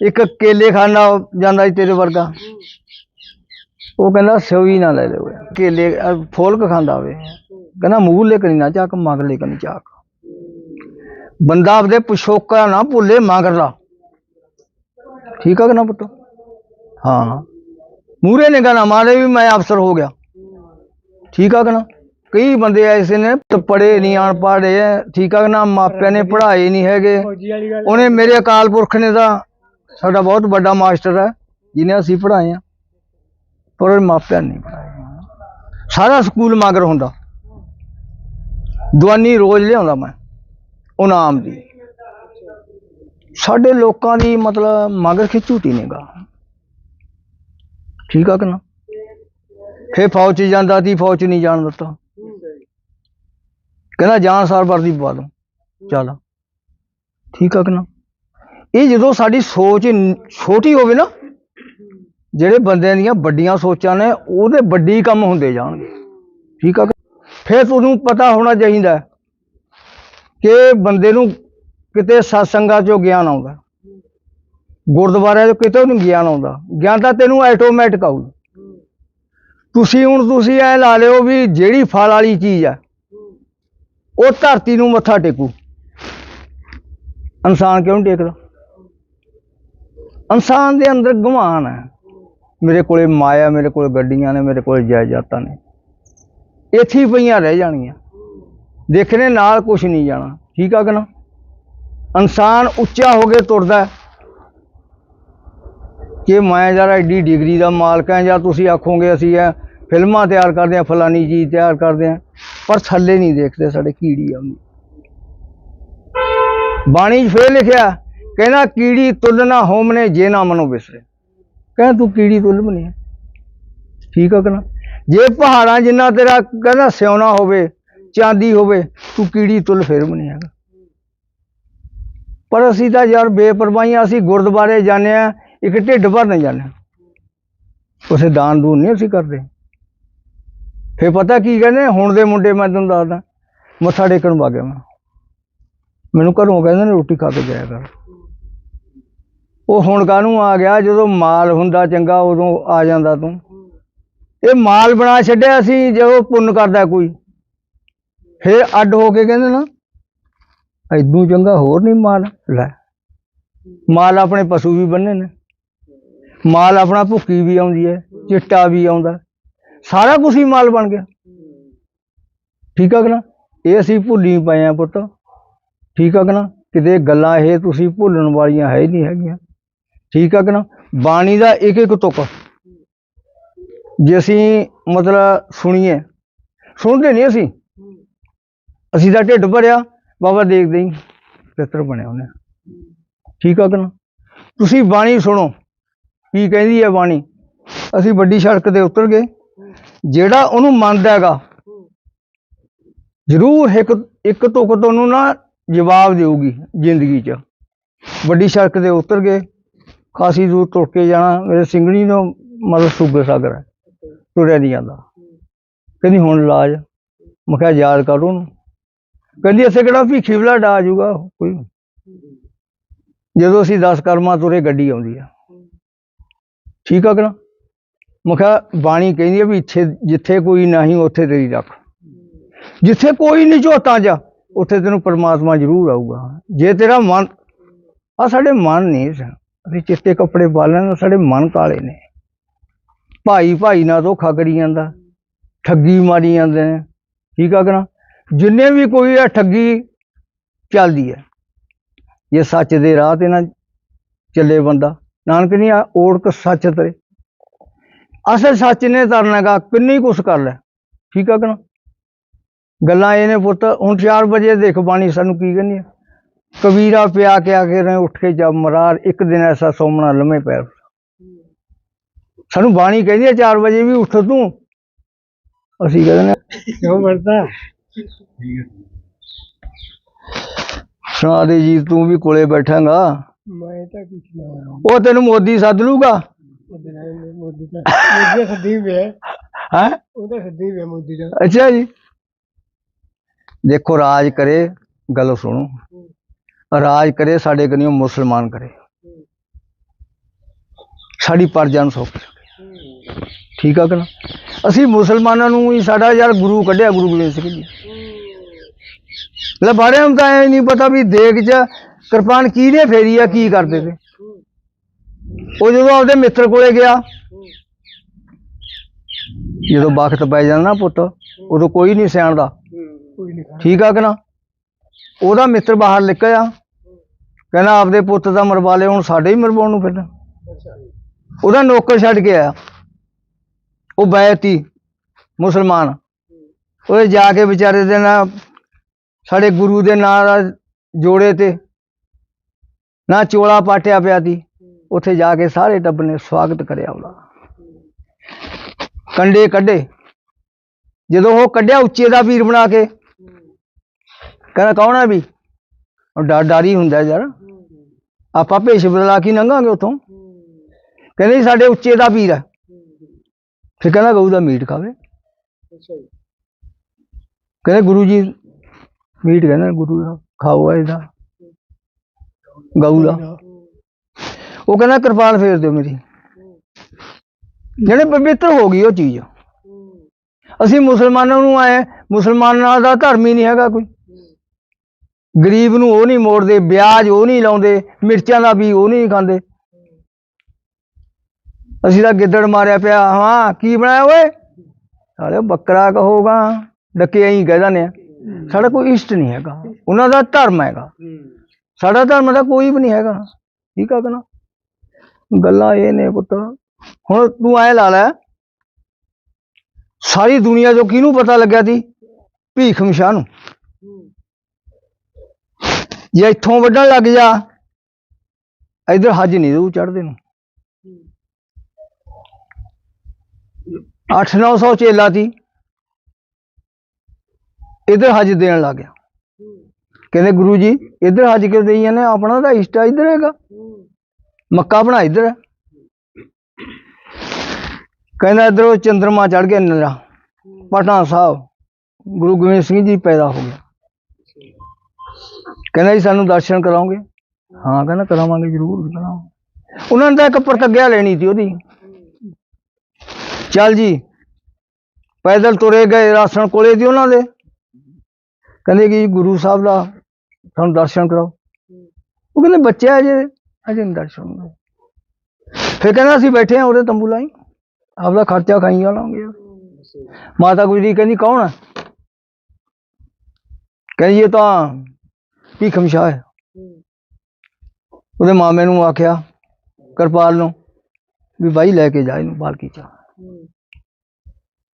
ਇੱਕ ਕੇਲੇ ਖਾਣਾ ਜਾਂਦਾ ਸੀ ਤੇਰੇ ਵਰਗਾ। ਉਹ ਕਹਿੰਦਾ ਸਿਓ ਹੀ ਨਾ ਲੈ ਲਓ ਕੇਲੇ ਫੋਲਕ ਖਾਂਦਾ ਹੋਵੇ ਕਹਿੰਦਾ ਮੂੰਹ ਲੈ ਕਣੀ ਨਾ ਚਾਕ, ਮਗਰ ਲੈ ਕਣੀ ਚੱਕ। ਬੰਦਾ ਆਪਦੇ ਪਿਛੋਕਾ ਨਾ ਭੁੱਲੇ ਮਗਰਲਾ ਠੀਕ ਆ ਕਿ ਨਾ ਪੁੱਤ? ਹਾਂ ਮੂਰੇ ਨੇ ਕਹਣਾ ਮਾਰੇ ਵੀ ਮੈਂ ਅਫਸਰ ਹੋ ਗਿਆ। ਠੀਕ ਆ ਕਿ ਨਾ? ਕਈ ਬੰਦੇ ਐਸੇ ਨੇ ਪੜੇ ਨਹੀਂ ਆਣ ਪੜ੍ਹੇ ਐ ਠੀਕ ਆ ਕਿ ਨਾ ਮਾਪਿਆਂ ਨੇ ਪੜ੍ਹਾਏ ਨਹੀਂ ਹੈਗੇ। ਉਹਨੇ ਮੇਰੇ ਅਕਾਲ ਪੁਰਖ ਨੇ ਤਾਂ ਸਾਡਾ ਬਹੁਤ ਵੱਡਾ ਮਾਸਟਰ ਹੈ ਜਿਹਨੇ ਅਸੀਂ ਪੜ੍ਹਾਏ ਆ। ਪਰ ਉਹ ਮਾਪਿਆਂ ਨੇ ਨਹੀਂ ਪੜ੍ਹਾਏ। ਸਾਰਾ ਸਕੂਲ ਮਗਰ ਹੁੰਦਾ। ਦਵਾਨੀ ਰੋਜ਼ ਲਿਆਉਂਦਾ ਮੈਂ ਉਹ ਨਾਮ ਦੀ। ਸਾਡੇ ਲੋਕਾਂ ਦੀ ਮਤਲਬ ਮਗਰ ਖਿਚੂਟੀ ਨੇਗਾ ਠੀਕ ਆ ਕਿ ਨਾ? ਫੇ ਫੌਜ ਜਾਂਦਾ ਸੀ ਫੌਜ ਨਹੀਂ ਜਾਣ ਦਿੱਤਾ। ਕਹਿੰਦਾ ਜਾਨ ਸਾਰ ਵਰਦੀ ਪਵਾ ਦੋ। ਚੱਲ। ਠੀਕ ਆ ਕਿ ਨਾ? ਇਹ ਜਦੋਂ ਸਾਡੀ ਸੋਚ ਛੋਟੀ ਹੋਵੇ ਨਾ, ਜਿਹੜੇ ਬੰਦਿਆਂ ਦੀਆਂ ਵੱਡੀਆਂ ਸੋਚਾਂ ਨੇ, ਉਹਦੇ ਵੱਡੀ ਕੰਮ ਹੁੰਦੇ ਜਾਣਗੇ। ਠੀਕ ਆ ਫਿਰ ਤੁਹਾਨੂੰ ਪਤਾ ਹੋਣਾ ਚਾਹੀਦਾ ਕਿ ਬੰਦੇ ਨੂੰ ਕਿਤੇ ਸਤਸੰਗਾਂ ਚੋਂ ਗਿਆਨ ਆਉਂਦਾ। ਗੁਰਦੁਆਰਿਆਂ ਚੋਂ ਕਿਤੇ ਉਹਨੂੰ ਗਿਆਨ ਆਉਂਦਾ। ਗਿਆਨ ਤਾਂ ਤੈਨੂੰ ਆਟੋਮੈਟਿਕ ਆਊ ਤੁਸੀਂ ਹੁਣ ਤੁਸੀਂ ਐ ਲਾ ਲਿਓ ਵੀ ਜਿਹੜੀ ਫਲ ਵਾਲੀ ਚੀਜ਼ ਆ ਉਹ ਧਰਤੀ ਨੂੰ ਮੱਥਾ ਟੇਕੂ। ਇਨਸਾਨ ਕਿਉਂ ਨੀ ਟੇਕਦਾ? ਇਨਸਾਨ ਦੇ ਅੰਦਰ ਗੁਮਾਨ ਹੈ। ਮੇਰੇ ਕੋਲੇ ਮਾਇਆ, ਮੇਰੇ ਕੋਲ ਗੱਡੀਆਂ ਨੇ, ਮੇਰੇ ਕੋਲ ਜਾਇਦਾਦਾਂ ਨੇ। ਇੱਥੇ ਪਈਆਂ ਰਹਿ ਜਾਣੀਆਂ। ਦੇਖਣੇ ਨਾਲ ਕੁਝ ਨਹੀਂ ਜਾਣਾ। ਠੀਕ ਆ ਕਿ ਨਾ? ਇਨਸਾਨ ਉੱਚਾ ਹੋ ਕੇ ਤੁਰਦਾ ਕਿ ਮੈਂ ਯਾਰ ਐਡੀ ਡਿਗਰੀ ਦਾ ਮਾਲਕ ਹਾਂ ਜਾਂ ਤੁਸੀਂ ਆਖੋਗੇ ਅਸੀਂ ਇਹ ਫਿਲਮਾਂ ਤਿਆਰ ਕਰਦੇ ਹਾਂ ਫਲਾਨੀ ਚੀਜ਼ ਤਿਆਰ ਕਰਦੇ ਹਾਂ ਪਰ ਥੱਲੇ ਨਹੀਂ ਦੇਖਦੇ ਸਾਡੇ ਕੀੜੀ ਆਉਂਦੀ। ਬਾਣੀ 'ਚ ਫੇਰ ਲਿਖਿਆ, ਕਹਿੰਦਾ ਕੀੜੀ ਤੁਲ ਨਾ ਹੋਮਨੇ ਜੇ ਨਾ ਮਨੋ ਬਿਸਰੇ। ਕਹਿੰਦਾ ਤੂੰ ਕੀੜੀ ਤੁਲ ਬਣੀ ਹੈ ਠੀਕ ਆ ਕਿ ਜੇ ਪਹਾੜਾਂ ਜਿੰਨਾ ਤੇਰਾ ਕਹਿੰਦਾ ਸਿਉਣਾ ਹੋਵੇ, ਚਾਂਦੀ ਹੋਵੇ, ਤੂੰ ਕੀੜੀ ਤੁਲ ਫੇਰ ਬਣੀ ਹੈਗਾ। ਪਰ ਅਸੀਂ ਤਾਂ ਯਾਰ ਬੇਪਰਵਾਹੀਆਂ, ਅਸੀਂ ਗੁਰਦੁਆਰੇ ਜਾਂਦੇ ਆ, ਇੱਕ ਢਿੱਡ ਭਰਨ ਜਾਂਦੇ ਹਾਂ ਉਸੇ ਦਾਨ ਦੂਨ ਨਹੀਂ ਅਸੀਂ ਕਰਦੇ। ਫੇਰ ਪਤਾ ਕੀ ਕਹਿੰਦੇ, ਹੁਣ ਦੇ ਮੁੰਡੇ ਮੈਂ ਤੁਹਾਨੂੰ ਦੱਸਦਾ, ਮੱਥਾ ਟੇਕਣ ਵਾਗਿਆ ਮੈਂ। ਮੈਨੂੰ ਘਰੋਂ ਕਹਿੰਦੇ ਨੇ ਰੋਟੀ ਖਾ ਕੇ ਜਾਇਆ ਕਰ। ਉਹ ਹੁਣ ਕਾਹਨੂੰ ਆ ਗਿਆ, ਜਦੋਂ ਮਾਲ ਹੁੰਦਾ ਚੰਗਾ, ਉਦੋਂ ਆ ਜਾਂਦਾ ਤੂੰ। ਇਹ ਮਾਲ ਬਣਾ ਛੱਡਿਆ ਸੀ ਜਦੋਂ ਪੁੰਨ ਕਰਦਾ ਕੋਈ। ਫਿਰ ਅੱਡ ਹੋ ਕੇ ਕਹਿੰਦੇ ਨਾ, ਐਦੂ ਚੰਗਾ ਹੋਰ ਨਹੀਂ ਮਾਲ, ਲੈ। ਮਾਲ ਆਪਣੇ ਪਸ਼ੂ ਵੀ ਬੰਨੇ ਨੇ। ਮਾਲ ਆਪਣਾ ਭੁੱਕੀ ਵੀ ਆਉਂਦੀ ਹੈ, ਚਿੱਟਾ ਵੀ ਆਉਂਦਾ। ਸਾਰਾ ਕੁਝ ਹੀ ਮਾਲ ਬਣ ਗਿਆ। ਠੀਕ ਆ ਕਿ ਨਾ? ਇਹ ਅਸੀਂ ਭੁੱਲੀ ਪਏ ਆ ਪੁੱਤ। ਠੀਕ ਆ ਕਿ ਨਾ? ਕਿਤੇ ਗੱਲਾਂ ਇਹ ਤੁਸੀਂ ਭੁੱਲਣ ਵਾਲੀਆਂ ਹੈ ਹੀ ਨਹੀਂ ਹੈਗੀਆਂ। ਠੀਕ ਆ ਕਿ ਨਾ? ਬਾਣੀ ਦਾ ਇੱਕ ਇੱਕ ਤੁਕ। ਜੇ ਅਸੀਂ ਮਤਲਬ ਸੁਣੀਏ। ਸੁਣਦੇ ਨਹੀਂ ਅਸੀਂ? ਅਸੀਂ ਤਾਂ ਢਿੱਡ ਭਰਿਆ। ਬਾਬਾ ਦੇਖਦੇ ਹੀ ਪਿੱਤਰ ਬਣਿਆ ਉਹਨੇ। ਠੀਕ ਆ ਕਿ ਤੁਸੀਂ ਬਾਣੀ ਸੁਣੋ। ਕੀ ਕਹਿੰਦੀ ਹੈ ਬਾਣੀ? ਅਸੀਂ ਵੱਡੀ ਸੜਕ ਤੇ ਉਤਰ ਗਏ। ਜਿਹੜਾ ਉਹਨੂੰ ਮੰਨਦਾ ਹੈਗਾ ਜ਼ਰੂਰ ਇੱਕ ਇੱਕ ਤੁਕ ਤੁਹਾਨੂੰ ਨਾ ਜਵਾਬ ਦੇਊਗੀ ਜ਼ਿੰਦਗੀ 'ਚ। ਵੱਡੀ ਸੜਕ ਤੇ ਉਤਰ ਗਏ ਖਾਸੀ ਦੂਰ ਤੁਰ ਕੇ ਜਾਣਾ ਮੇਰੇ ਸਿੰਗਣੀ ਨੂੰ ਮਤਲਬ ਸ਼ੂਗਰ ਸਾਗਰ ਹੈ ਤੁਰਿਆ ਨਹੀਂ ਜਾਂਦਾ। ਕਹਿੰਦੀ ਹੁਣ ਇਲਾਜ। ਮੈਂ ਕਿਹਾ ਯਾਦ ਕਰ ਉਹਨੂੰ। ਕਹਿੰਦੀ ਇੱਥੇ ਕਿਹੜਾ ਭੀਖੀ ਬਲੱਡ ਆ ਜਾਊਗਾ ਕੋਈ ਜਦੋਂ ਅਸੀਂ 10 ਕਰਮਾਂ ਤੁਰੇ ਗੱਡੀ ਆਉਂਦੀ ਆ। ਠੀਕ ਆ ਕਿ ਨਾ? ਮੈਂ ਕਿਹਾ, ਬਾਣੀ ਕਹਿੰਦੀ ਹੈ ਵੀ ਇੱਥੇ, ਜਿੱਥੇ ਕੋਈ ਨਹੀਂ, ਉੱਥੇ ਤੇਰੀ ਰੱਖ। ਜਿੱਥੇ ਕੋਈ ਨਹੀਂ ਝੋਤਾਂ 'ਚ ਉੱਥੇ ਤੈਨੂੰ ਪਰਮਾਤਮਾ ਜ਼ਰੂਰ ਆਊਗਾ। ਜੇ ਤੇਰਾ ਮਨ ਆ ਸਾਡੇ ਮਨ ਨਹੀਂ ਸ- ਅਸੀਂ ਚਿੱਟੇ ਕੱਪੜੇ ਪਾ ਲੈਣੇ ਸਾਡੇ ਮਨ ਕਾਲੇ ਨੇ। ਭਾਈ ਭਾਈ ਨਾਲ ਧੋਖਾ ਕਰੀ ਜਾਂਦਾ। ਠੱਗੀ ਮਾਰੀ ਜਾਂਦੇ ਨੇ। ਠੀਕ ਆ ਕਿ ਜਿੰਨੇ ਵੀ ਕੋਈ ਆ ਠੱਗੀ ਚੱਲਦੀ ਹੈ ਜੇ ਸੱਚ ਦੇ ਰਾਹ ਤੇ ਨਾ ਚੱਲੇ ਬੰਦਾ। ਨਾਨਕ ਨਹੀਂ ਆ ਓੜਕ ਸੱਚ ਤੇ ਅਸਲ ਸੱਚ ਨੇ ਤਰਨਾਗਾ ਕਿੰਨੀ ਕੁਛ ਕਰ ਲੈ ਠੀਕ ਆ ਕਿ ਨਾ? ਗੱਲਾਂ ਇਹ ਨੇ ਪੁੱਤ ਹੁਣ 4 ਵਜੇ ਦੇਖ ਬਾਣੀ ਸਾਨੂੰ ਕੀ ਕਹਿੰਦੀ ਆ। ਕਬੀਰਾ ਪਿਆ ਕੇ ਆ ਕੇ ਉੱਠ ਕੇ ਜਬ ਮਰਾਰ ਇੱਕ ਦਿਨ ਐਸਾ ਸੋਮਣਾ ਲੰਮੇ ਪੈਰ ਸਾਨੂੰ ਬਾਣੀ ਕਹਿੰਦੀ ਆ 4 ਵਜੇ ਵੀ ਉੱਠ ਤੂੰ। ਅਸੀਂ ਕਹਿੰਦੇ ਕਿਉਂ ਮਰਦਾ ਸੁਣਾ ਦੇ ਜੀ ਤੂੰ ਵੀ ਕੋਲੇ ਬੈਠਾਂਗਾ। ਮੈਂ ਤਾਂ ਕੁਛ ਨਾ ਉਹ ਤੈਨੂੰ ਮੋਦੀ ਸੱਦ ਲੂਗਾ। ਮੋਦੀ ਦਾ। ਮੋਦੀ ਦਾ ਸੱਦੀ ਵੇ ਹੈ। ਉਹਦਾ ਸੱਦੀ ਵੇ ਮੋਦੀ ਦਾ। ਅੱਛਾ ਜੀ। ਦੇਖੋ ਰਾਜ ਕਰੇ ਗੱਲ ਸੁਣੋ। ਰਾਜ ਕਰੇ ਸਾਡੇ ਕਨੀਓ ਮੁਸਲਮਾਨ ਕਰੇ। ਸਾਡੀ ਪਰਜਾ ਨੂੰ ਸੌਖ ਠੀਕ ਆ ਕਿ ਨਾ? ਅਸੀਂ ਮੁਸਲਮਾਨਾਂ ਨੂੰ ਹੀ ਸਾਡਾ ਯਾਰ ਗੁਰੂ ਕੱਢਿਆ ਗੁਰੂ ਗੋਬਿੰਦ ਸਿੰਘ ਜੀ। ਲੈ ਬਾਰੇ ਨੂੰ ਤਾਂ ਇਹ ਨਹੀਂ ਪਤਾ ਵੀ ਦੇਗ 'ਚ ਕਿਰਪਾਨ ਕਿਹਨੇ ਫੇਰੀ ਆ ਕੀ ਕਰਦੇ ਤੇ। ਉਹ ਜਦੋਂ ਆਪਦੇ ਮਿੱਤਰ ਕੋਲੇ ਗਿਆ ਜਦੋਂ ਵਕਤ ਪੈ ਜਾਂਦਾ ਨਾ ਪੁੱਤ, ਉਦੋਂ ਕੋਈ ਨਹੀਂ ਸਿਆਣਦਾ ਠੀਕ ਆ ਕਿ ਨਾ? ਉਹਦਾ ਮਿੱਤਰ ਬਾਹਰ ਨਿਕਲਿਆ। ਕਹਿੰਦਾ, ਆਪਦੇ ਪੁੱਤ ਦਾ ਮਰਵਾ ਲਿਆ ਹੁਣ ਸਾਡੇ ਹੀ ਮਰਵਾਉਣ ਨੂੰ ਫਿਰਦਾ ਉਹਦਾ ਨੌਕਰ ਛੱਡ ਕੇ ਆਇਆ। ਉਹ ਬੈਤੀ ਮੁਸਲਮਾਨ। ਉਹਦੇ ਜਾ ਕੇ ਵਿਚਾਰੇ ਦੇ ਨਾਲ ਸਾਡੇ ਗੁਰੂ ਦੇ ਨਾਂ ਦਾ ਜੋੜੇ ਤੇ ਨਾ ਚੋਲਾ ਪਾਟਿਆ ਪਿਆ ਸੀ। ਉੱਥੇ ਜਾ ਕੇ ਸਾਰੇ ਟੱਬਰ ਨੇ ਸਵਾਗਤ ਕਰਿਆ ਉਹਦਾ। ਕੰਡੇ ਕੱਢੇ। ਜਦੋਂ ਉਹ ਕੱਢਿਆ ਉੱਚੇ ਦਾ ਵੀਰ ਬਣਾ ਕੇ ਕਹਿੰਦਾ ਕੌਣ ਹੈ ਵੀ? ਉਹ ਡਰ ਡਾਰੀ ਹੁੰਦਾ ਯਾਰ। ਆਪਾਂ ਭੇਸ਼ ਬਦਲਾ ਕੇ ਲੰਘਾਂਗੇ ਉਥੋਂ? ਕਹਿੰਦੇ ਸਾਡੇ ਉੱਚੇ ਦਾ ਵੀਰ ਹੈ ਫਿਰ ਕਹਿੰਦਾ ਗਊ ਦਾ ਮੀਟ ਖਾਵੇ। ਕਹਿੰਦੇ ਗੁਰੂ ਜੀ ਮੀਟ ਕਹਿੰਦਾ ਗੁਰੂ ਦਾ ਖਾਓ ਇਹਦਾ। ਗਊ ਦਾ। ਉਹ ਕਹਿੰਦਾ ਕਿਰਪਾਨ ਫੇਰ ਦਿਓ ਮੇਰੀ। ਜਿਹੜੇ ਪਵਿੱਤਰ ਹੋ ਗਈ ਉਹ ਚੀਜ਼। ਅਸੀਂ ਮੁਸਲਮਾਨਾਂ ਨੂੰ ਆਏ, ਮੁਸਲਮਾਨਾਂ ਦਾ ਧਰਮ ਹੀ ਨਹੀਂ ਹੈਗਾ ਕੋਈ। ਗਰੀਬ ਨੂੰ ਉਹ ਨਹੀਂ ਮੋੜਦੇ, ਵਿਆਜ ਉਹ ਨਹੀਂ ਲਾਉਂਦੇ, ਮਿਰਚਾਂ ਦਾ ਵੀ ਉਹ ਨਹੀਂ ਖਾਂਦੇ। ਅਸੀਂ ਤਾਂ ਗਿੱਦੜ ਮਾਰਿਆ ਪਿਆ, ਹਾਂ, ਕੀ ਬਣਾਇਆ ਓਏ? ਸਾਲੇ ਬੱਕਰਾ ਕਹੋਗਾ ਡੱਕੇ ਐਂ ਕਹਿ ਦਿੰਦੇ ਆ। ਸਾਡਾ ਕੋਈ ਇਸ਼ਟ ਨਹੀਂ ਹੈਗਾ। ਉਹਨਾਂ ਦਾ ਧਰਮ ਹੈਗਾ। ਸਾਡਾ ਧਰਮ ਦਾ ਕੋਈ ਵੀ ਨਹੀਂ ਹੈਗਾ। ਠੀਕ ਆ ਕਿ ਗੱਲਾਂ ਇਹ ਨੇ ਪੁੱਤ। ਹੁਣ ਤੂੰ ਐ ਲਾ ਲੈ, ਸਾਰੀ ਦੁਨੀਆ ਤੋਂ ਕਿਹਨੂੰ ਪਤਾ ਲੱਗਿਆ ਸੀ? ਭੀਖਮ ਸ਼ਾਹ ਨੂੰ। ਜੇ ਇੱਥੋਂ ਵੱਢਣ ਲੱਗ ਜਾ, ਇਧਰ ਹੱਜ ਨਹੀਂ ਦੂ ਚੜਦੇ ਨੂੰ। 8-900 ਚੇਲਾ ਸੀ, ਇਧਰ ਹੱਜ ਦੇਣ ਲੱਗ ਗਿਆ। ਕਹਿੰਦੇ ਗੁਰੂ ਜੀ, ਇਧਰ ਹੱਜ ਕਿਉਂ ਦੇਈ ਜਾਂਦੇ ਆਪਣਾ ਤਾਂ ਇਸ਼ਟਾ ਇਧਰ ਹੈਗਾ। ਮੱਕਾ ਬਣਾ ਇਧਰ। ਕਹਿੰਦਾ ਇਧਰੋਂ ਚੰਦਰਮਾ ਚੜ ਗਿਆ ਨਰਾ। ਪਟਨਾ ਸਾਹਿਬ, ਗੁਰੂ ਗੋਬਿੰਦ ਸਿੰਘ ਜੀ ਪੈਦਾ ਹੋ ਗਿਆ ਕਹਿੰਦਾ ਜੀ ਸਾਨੂੰ ਦਰਸ਼ਨ ਕਰਾਓਗੇ? ਹਾਂ, ਕਹਿੰਦਾ ਕਰਾਵਾਂਗੇ, ਜ਼ਰੂਰ ਕਰਾਵਾਂਗੇ। ਉਹਨਾਂ ਨੇ ਤਾਂ ਇੱਕ ਪ੍ਰਤੱਗਿਆ ਲੈਣੀ ਸੀ ਉਹਦੀ। ਚੱਲ ਜੀ, ਪੈਦਲ ਤੁਰੇ ਗਏ ਰਾਸ਼ਨ ਕੋਲੇ ਦੀ ਉਹਨਾਂ ਦੇ। ਕਹਿੰਦੇ ਕਿ ਗੁਰੂ ਸਾਹਿਬ ਦਾ ਸਾਨੂੰ ਦਰਸ਼ਨ ਕਰਾਓ। ਉਹ ਕਹਿੰਦੇ ਬੱਚੇ ਆ ਜੇ ਅਜੇ ਨਹੀਂ ਦਰਸ਼ਨ ਫਿਰ ਕਹਿੰਦਾ ਅਸੀਂ ਬੈਠੇ ਆ ਉਹਦੇ ਤੰਬੂ ਲਾਈ। ਆਪਦਾ ਖਰਚਾ ਖਾਈ ਜਾਵਾਂਗੇ। ਮਾਤਾ ਗੁਜਰੀ ਕਹਿੰਦੀ, ਕੌਣ ਹੈ ਕਹਿੰਦੀ, ਇਹ ਤਾਂ ਭੀਖਮ ਸ਼ਾਹ ਹੈ। ਉਹਦੇ ਮਾਮੇ ਨੂੰ ਆਖਿਆ ਕਿਰਪਾਲ ਨੂੰ ਵੀ ਬਾਈ ਲੈ ਕੇ ਜਾ ਇਹਨੂੰ ਬਾਲਕੀ ਚ।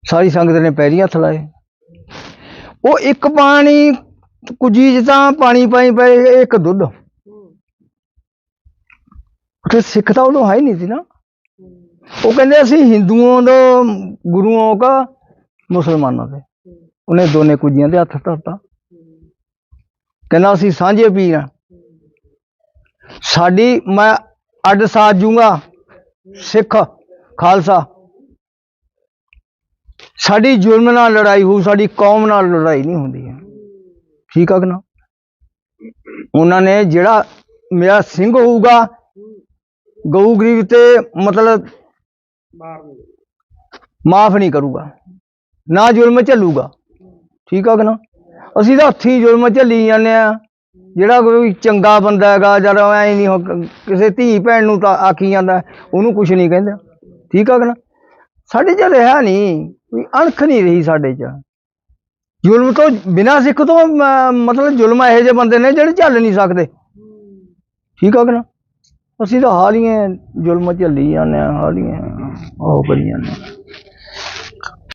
ਸਾਰੀ ਸੰਗਤ ਨੇ ਪੈਰੀ ਹੱਥ ਲਾਏ। ਉਹ ਇੱਕ ਪਾਣੀ, ਕੁਜੀ ਚ ਤਾਂ ਪਾਣੀ ਪਾਈ ਪਏ, ਇੱਕ ਦੁੱਧ। ਉੱਥੇ ਸਿੱਖ ਤਾਂ ਉਦੋਂ ਹੈ ਹੀ ਨਹੀਂ ਸੀ ਨਾ। ਉਹ ਕਹਿੰਦੇ ਅਸੀਂ ਹਿੰਦੂਆਂ ਦਾ, ਗੁਰੂਆਂ ਦਾ, ਮੁਸਲਮਾਨਾਂ ਦੇ। ਉਹਨੇ ਦੋਨੇ ਕੁਜੀਆਂ ਦੇ ਹੱਥ ਧਰਤਾ। ਕਹਿੰਦਾ ਅਸੀਂ ਸਾਂਝੇ ਪੀਰ ਆ। ਸਾਡੀ, ਮੈਂ ਅੱਡ ਸਾਥ ਜੂੰਗਾ, ਸਿੱਖ, ਖਾਲਸਾ। ਸਾਡੀ ਜ਼ੁਲਮ ਨਾਲ ਲੜਾਈ ਹੋਊ, ਸਾਡੀ ਕੌਮ ਨਾਲ ਲੜਾਈ ਨਹੀਂ ਹੁੰਦੀ ਹੈ। ਠੀਕ ਆ ਕਿ ਨਾ? ਉਹਨਾਂ ਨੇ ਜਿਹੜਾ ਮੇਰਾ ਸਿੰਘ ਹੋਊਗਾ ਗਊ ਗਰੀਬ ਤੇ ਮਤਲਬ ਮਾਫ ਨਹੀਂ ਕਰੂਗਾ ਨਾ ਜ਼ੁਲਮ ਝੱਲੂਗਾ। ਠੀਕ ਆ ਕਿ ਨਾ? ਅਸੀਂ ਤਾਂ ਹੱਥੀਂ ਜ਼ੁਲਮ ਝੱਲੀ ਜਾਂਦੇ ਆ। ਜਿਹੜਾ ਕੋਈ ਚੰਗਾ ਬੰਦਾ ਹੈਗਾ ਜਦ ਐ ਨਹੀਂ ਕਿਸੇ ਧੀ ਭੈਣ ਨੂੰ ਤਾਂ ਆਖੀ ਜਾਂਦਾ ਉਹਨੂੰ ਕੁਝ ਨਹੀਂ ਕਹਿੰਦੇ। ਠੀਕ ਆ ਕਿ ਨਾ? ਸਾਡੇ ਚ ਰਿਹਾ ਨਹੀਂ ਕੋਈ ਅਣਖ ਨਹੀਂ ਰਹੀ ਸਾਡੇ ਚ। ਜ਼ੁਲਮ ਤੋਂ ਬਿਨਾਂ ਸਿੱਖ ਤੋਂ ਮਤਲਬ ਜ਼ੁਲਮ ਇਹੋ ਜਿਹੇ ਬੰਦੇ ਨੇ ਜਿਹੜੇ ਝੱਲ ਨਹੀਂ ਸਕਦੇ। ਠੀਕ ਆ ਕਿ ਨਾ? ਅਸੀਂ ਤਾਂ ਹਾਲੀਆਂ ਜ਼ੁਲਮ ਝੱਲੀ ਜਾਂਦੇ ਆ ਹਾਲੀਆਂ ਉਹ ਕਰੀ ਜਾਂਦੇ ਹਾਂ।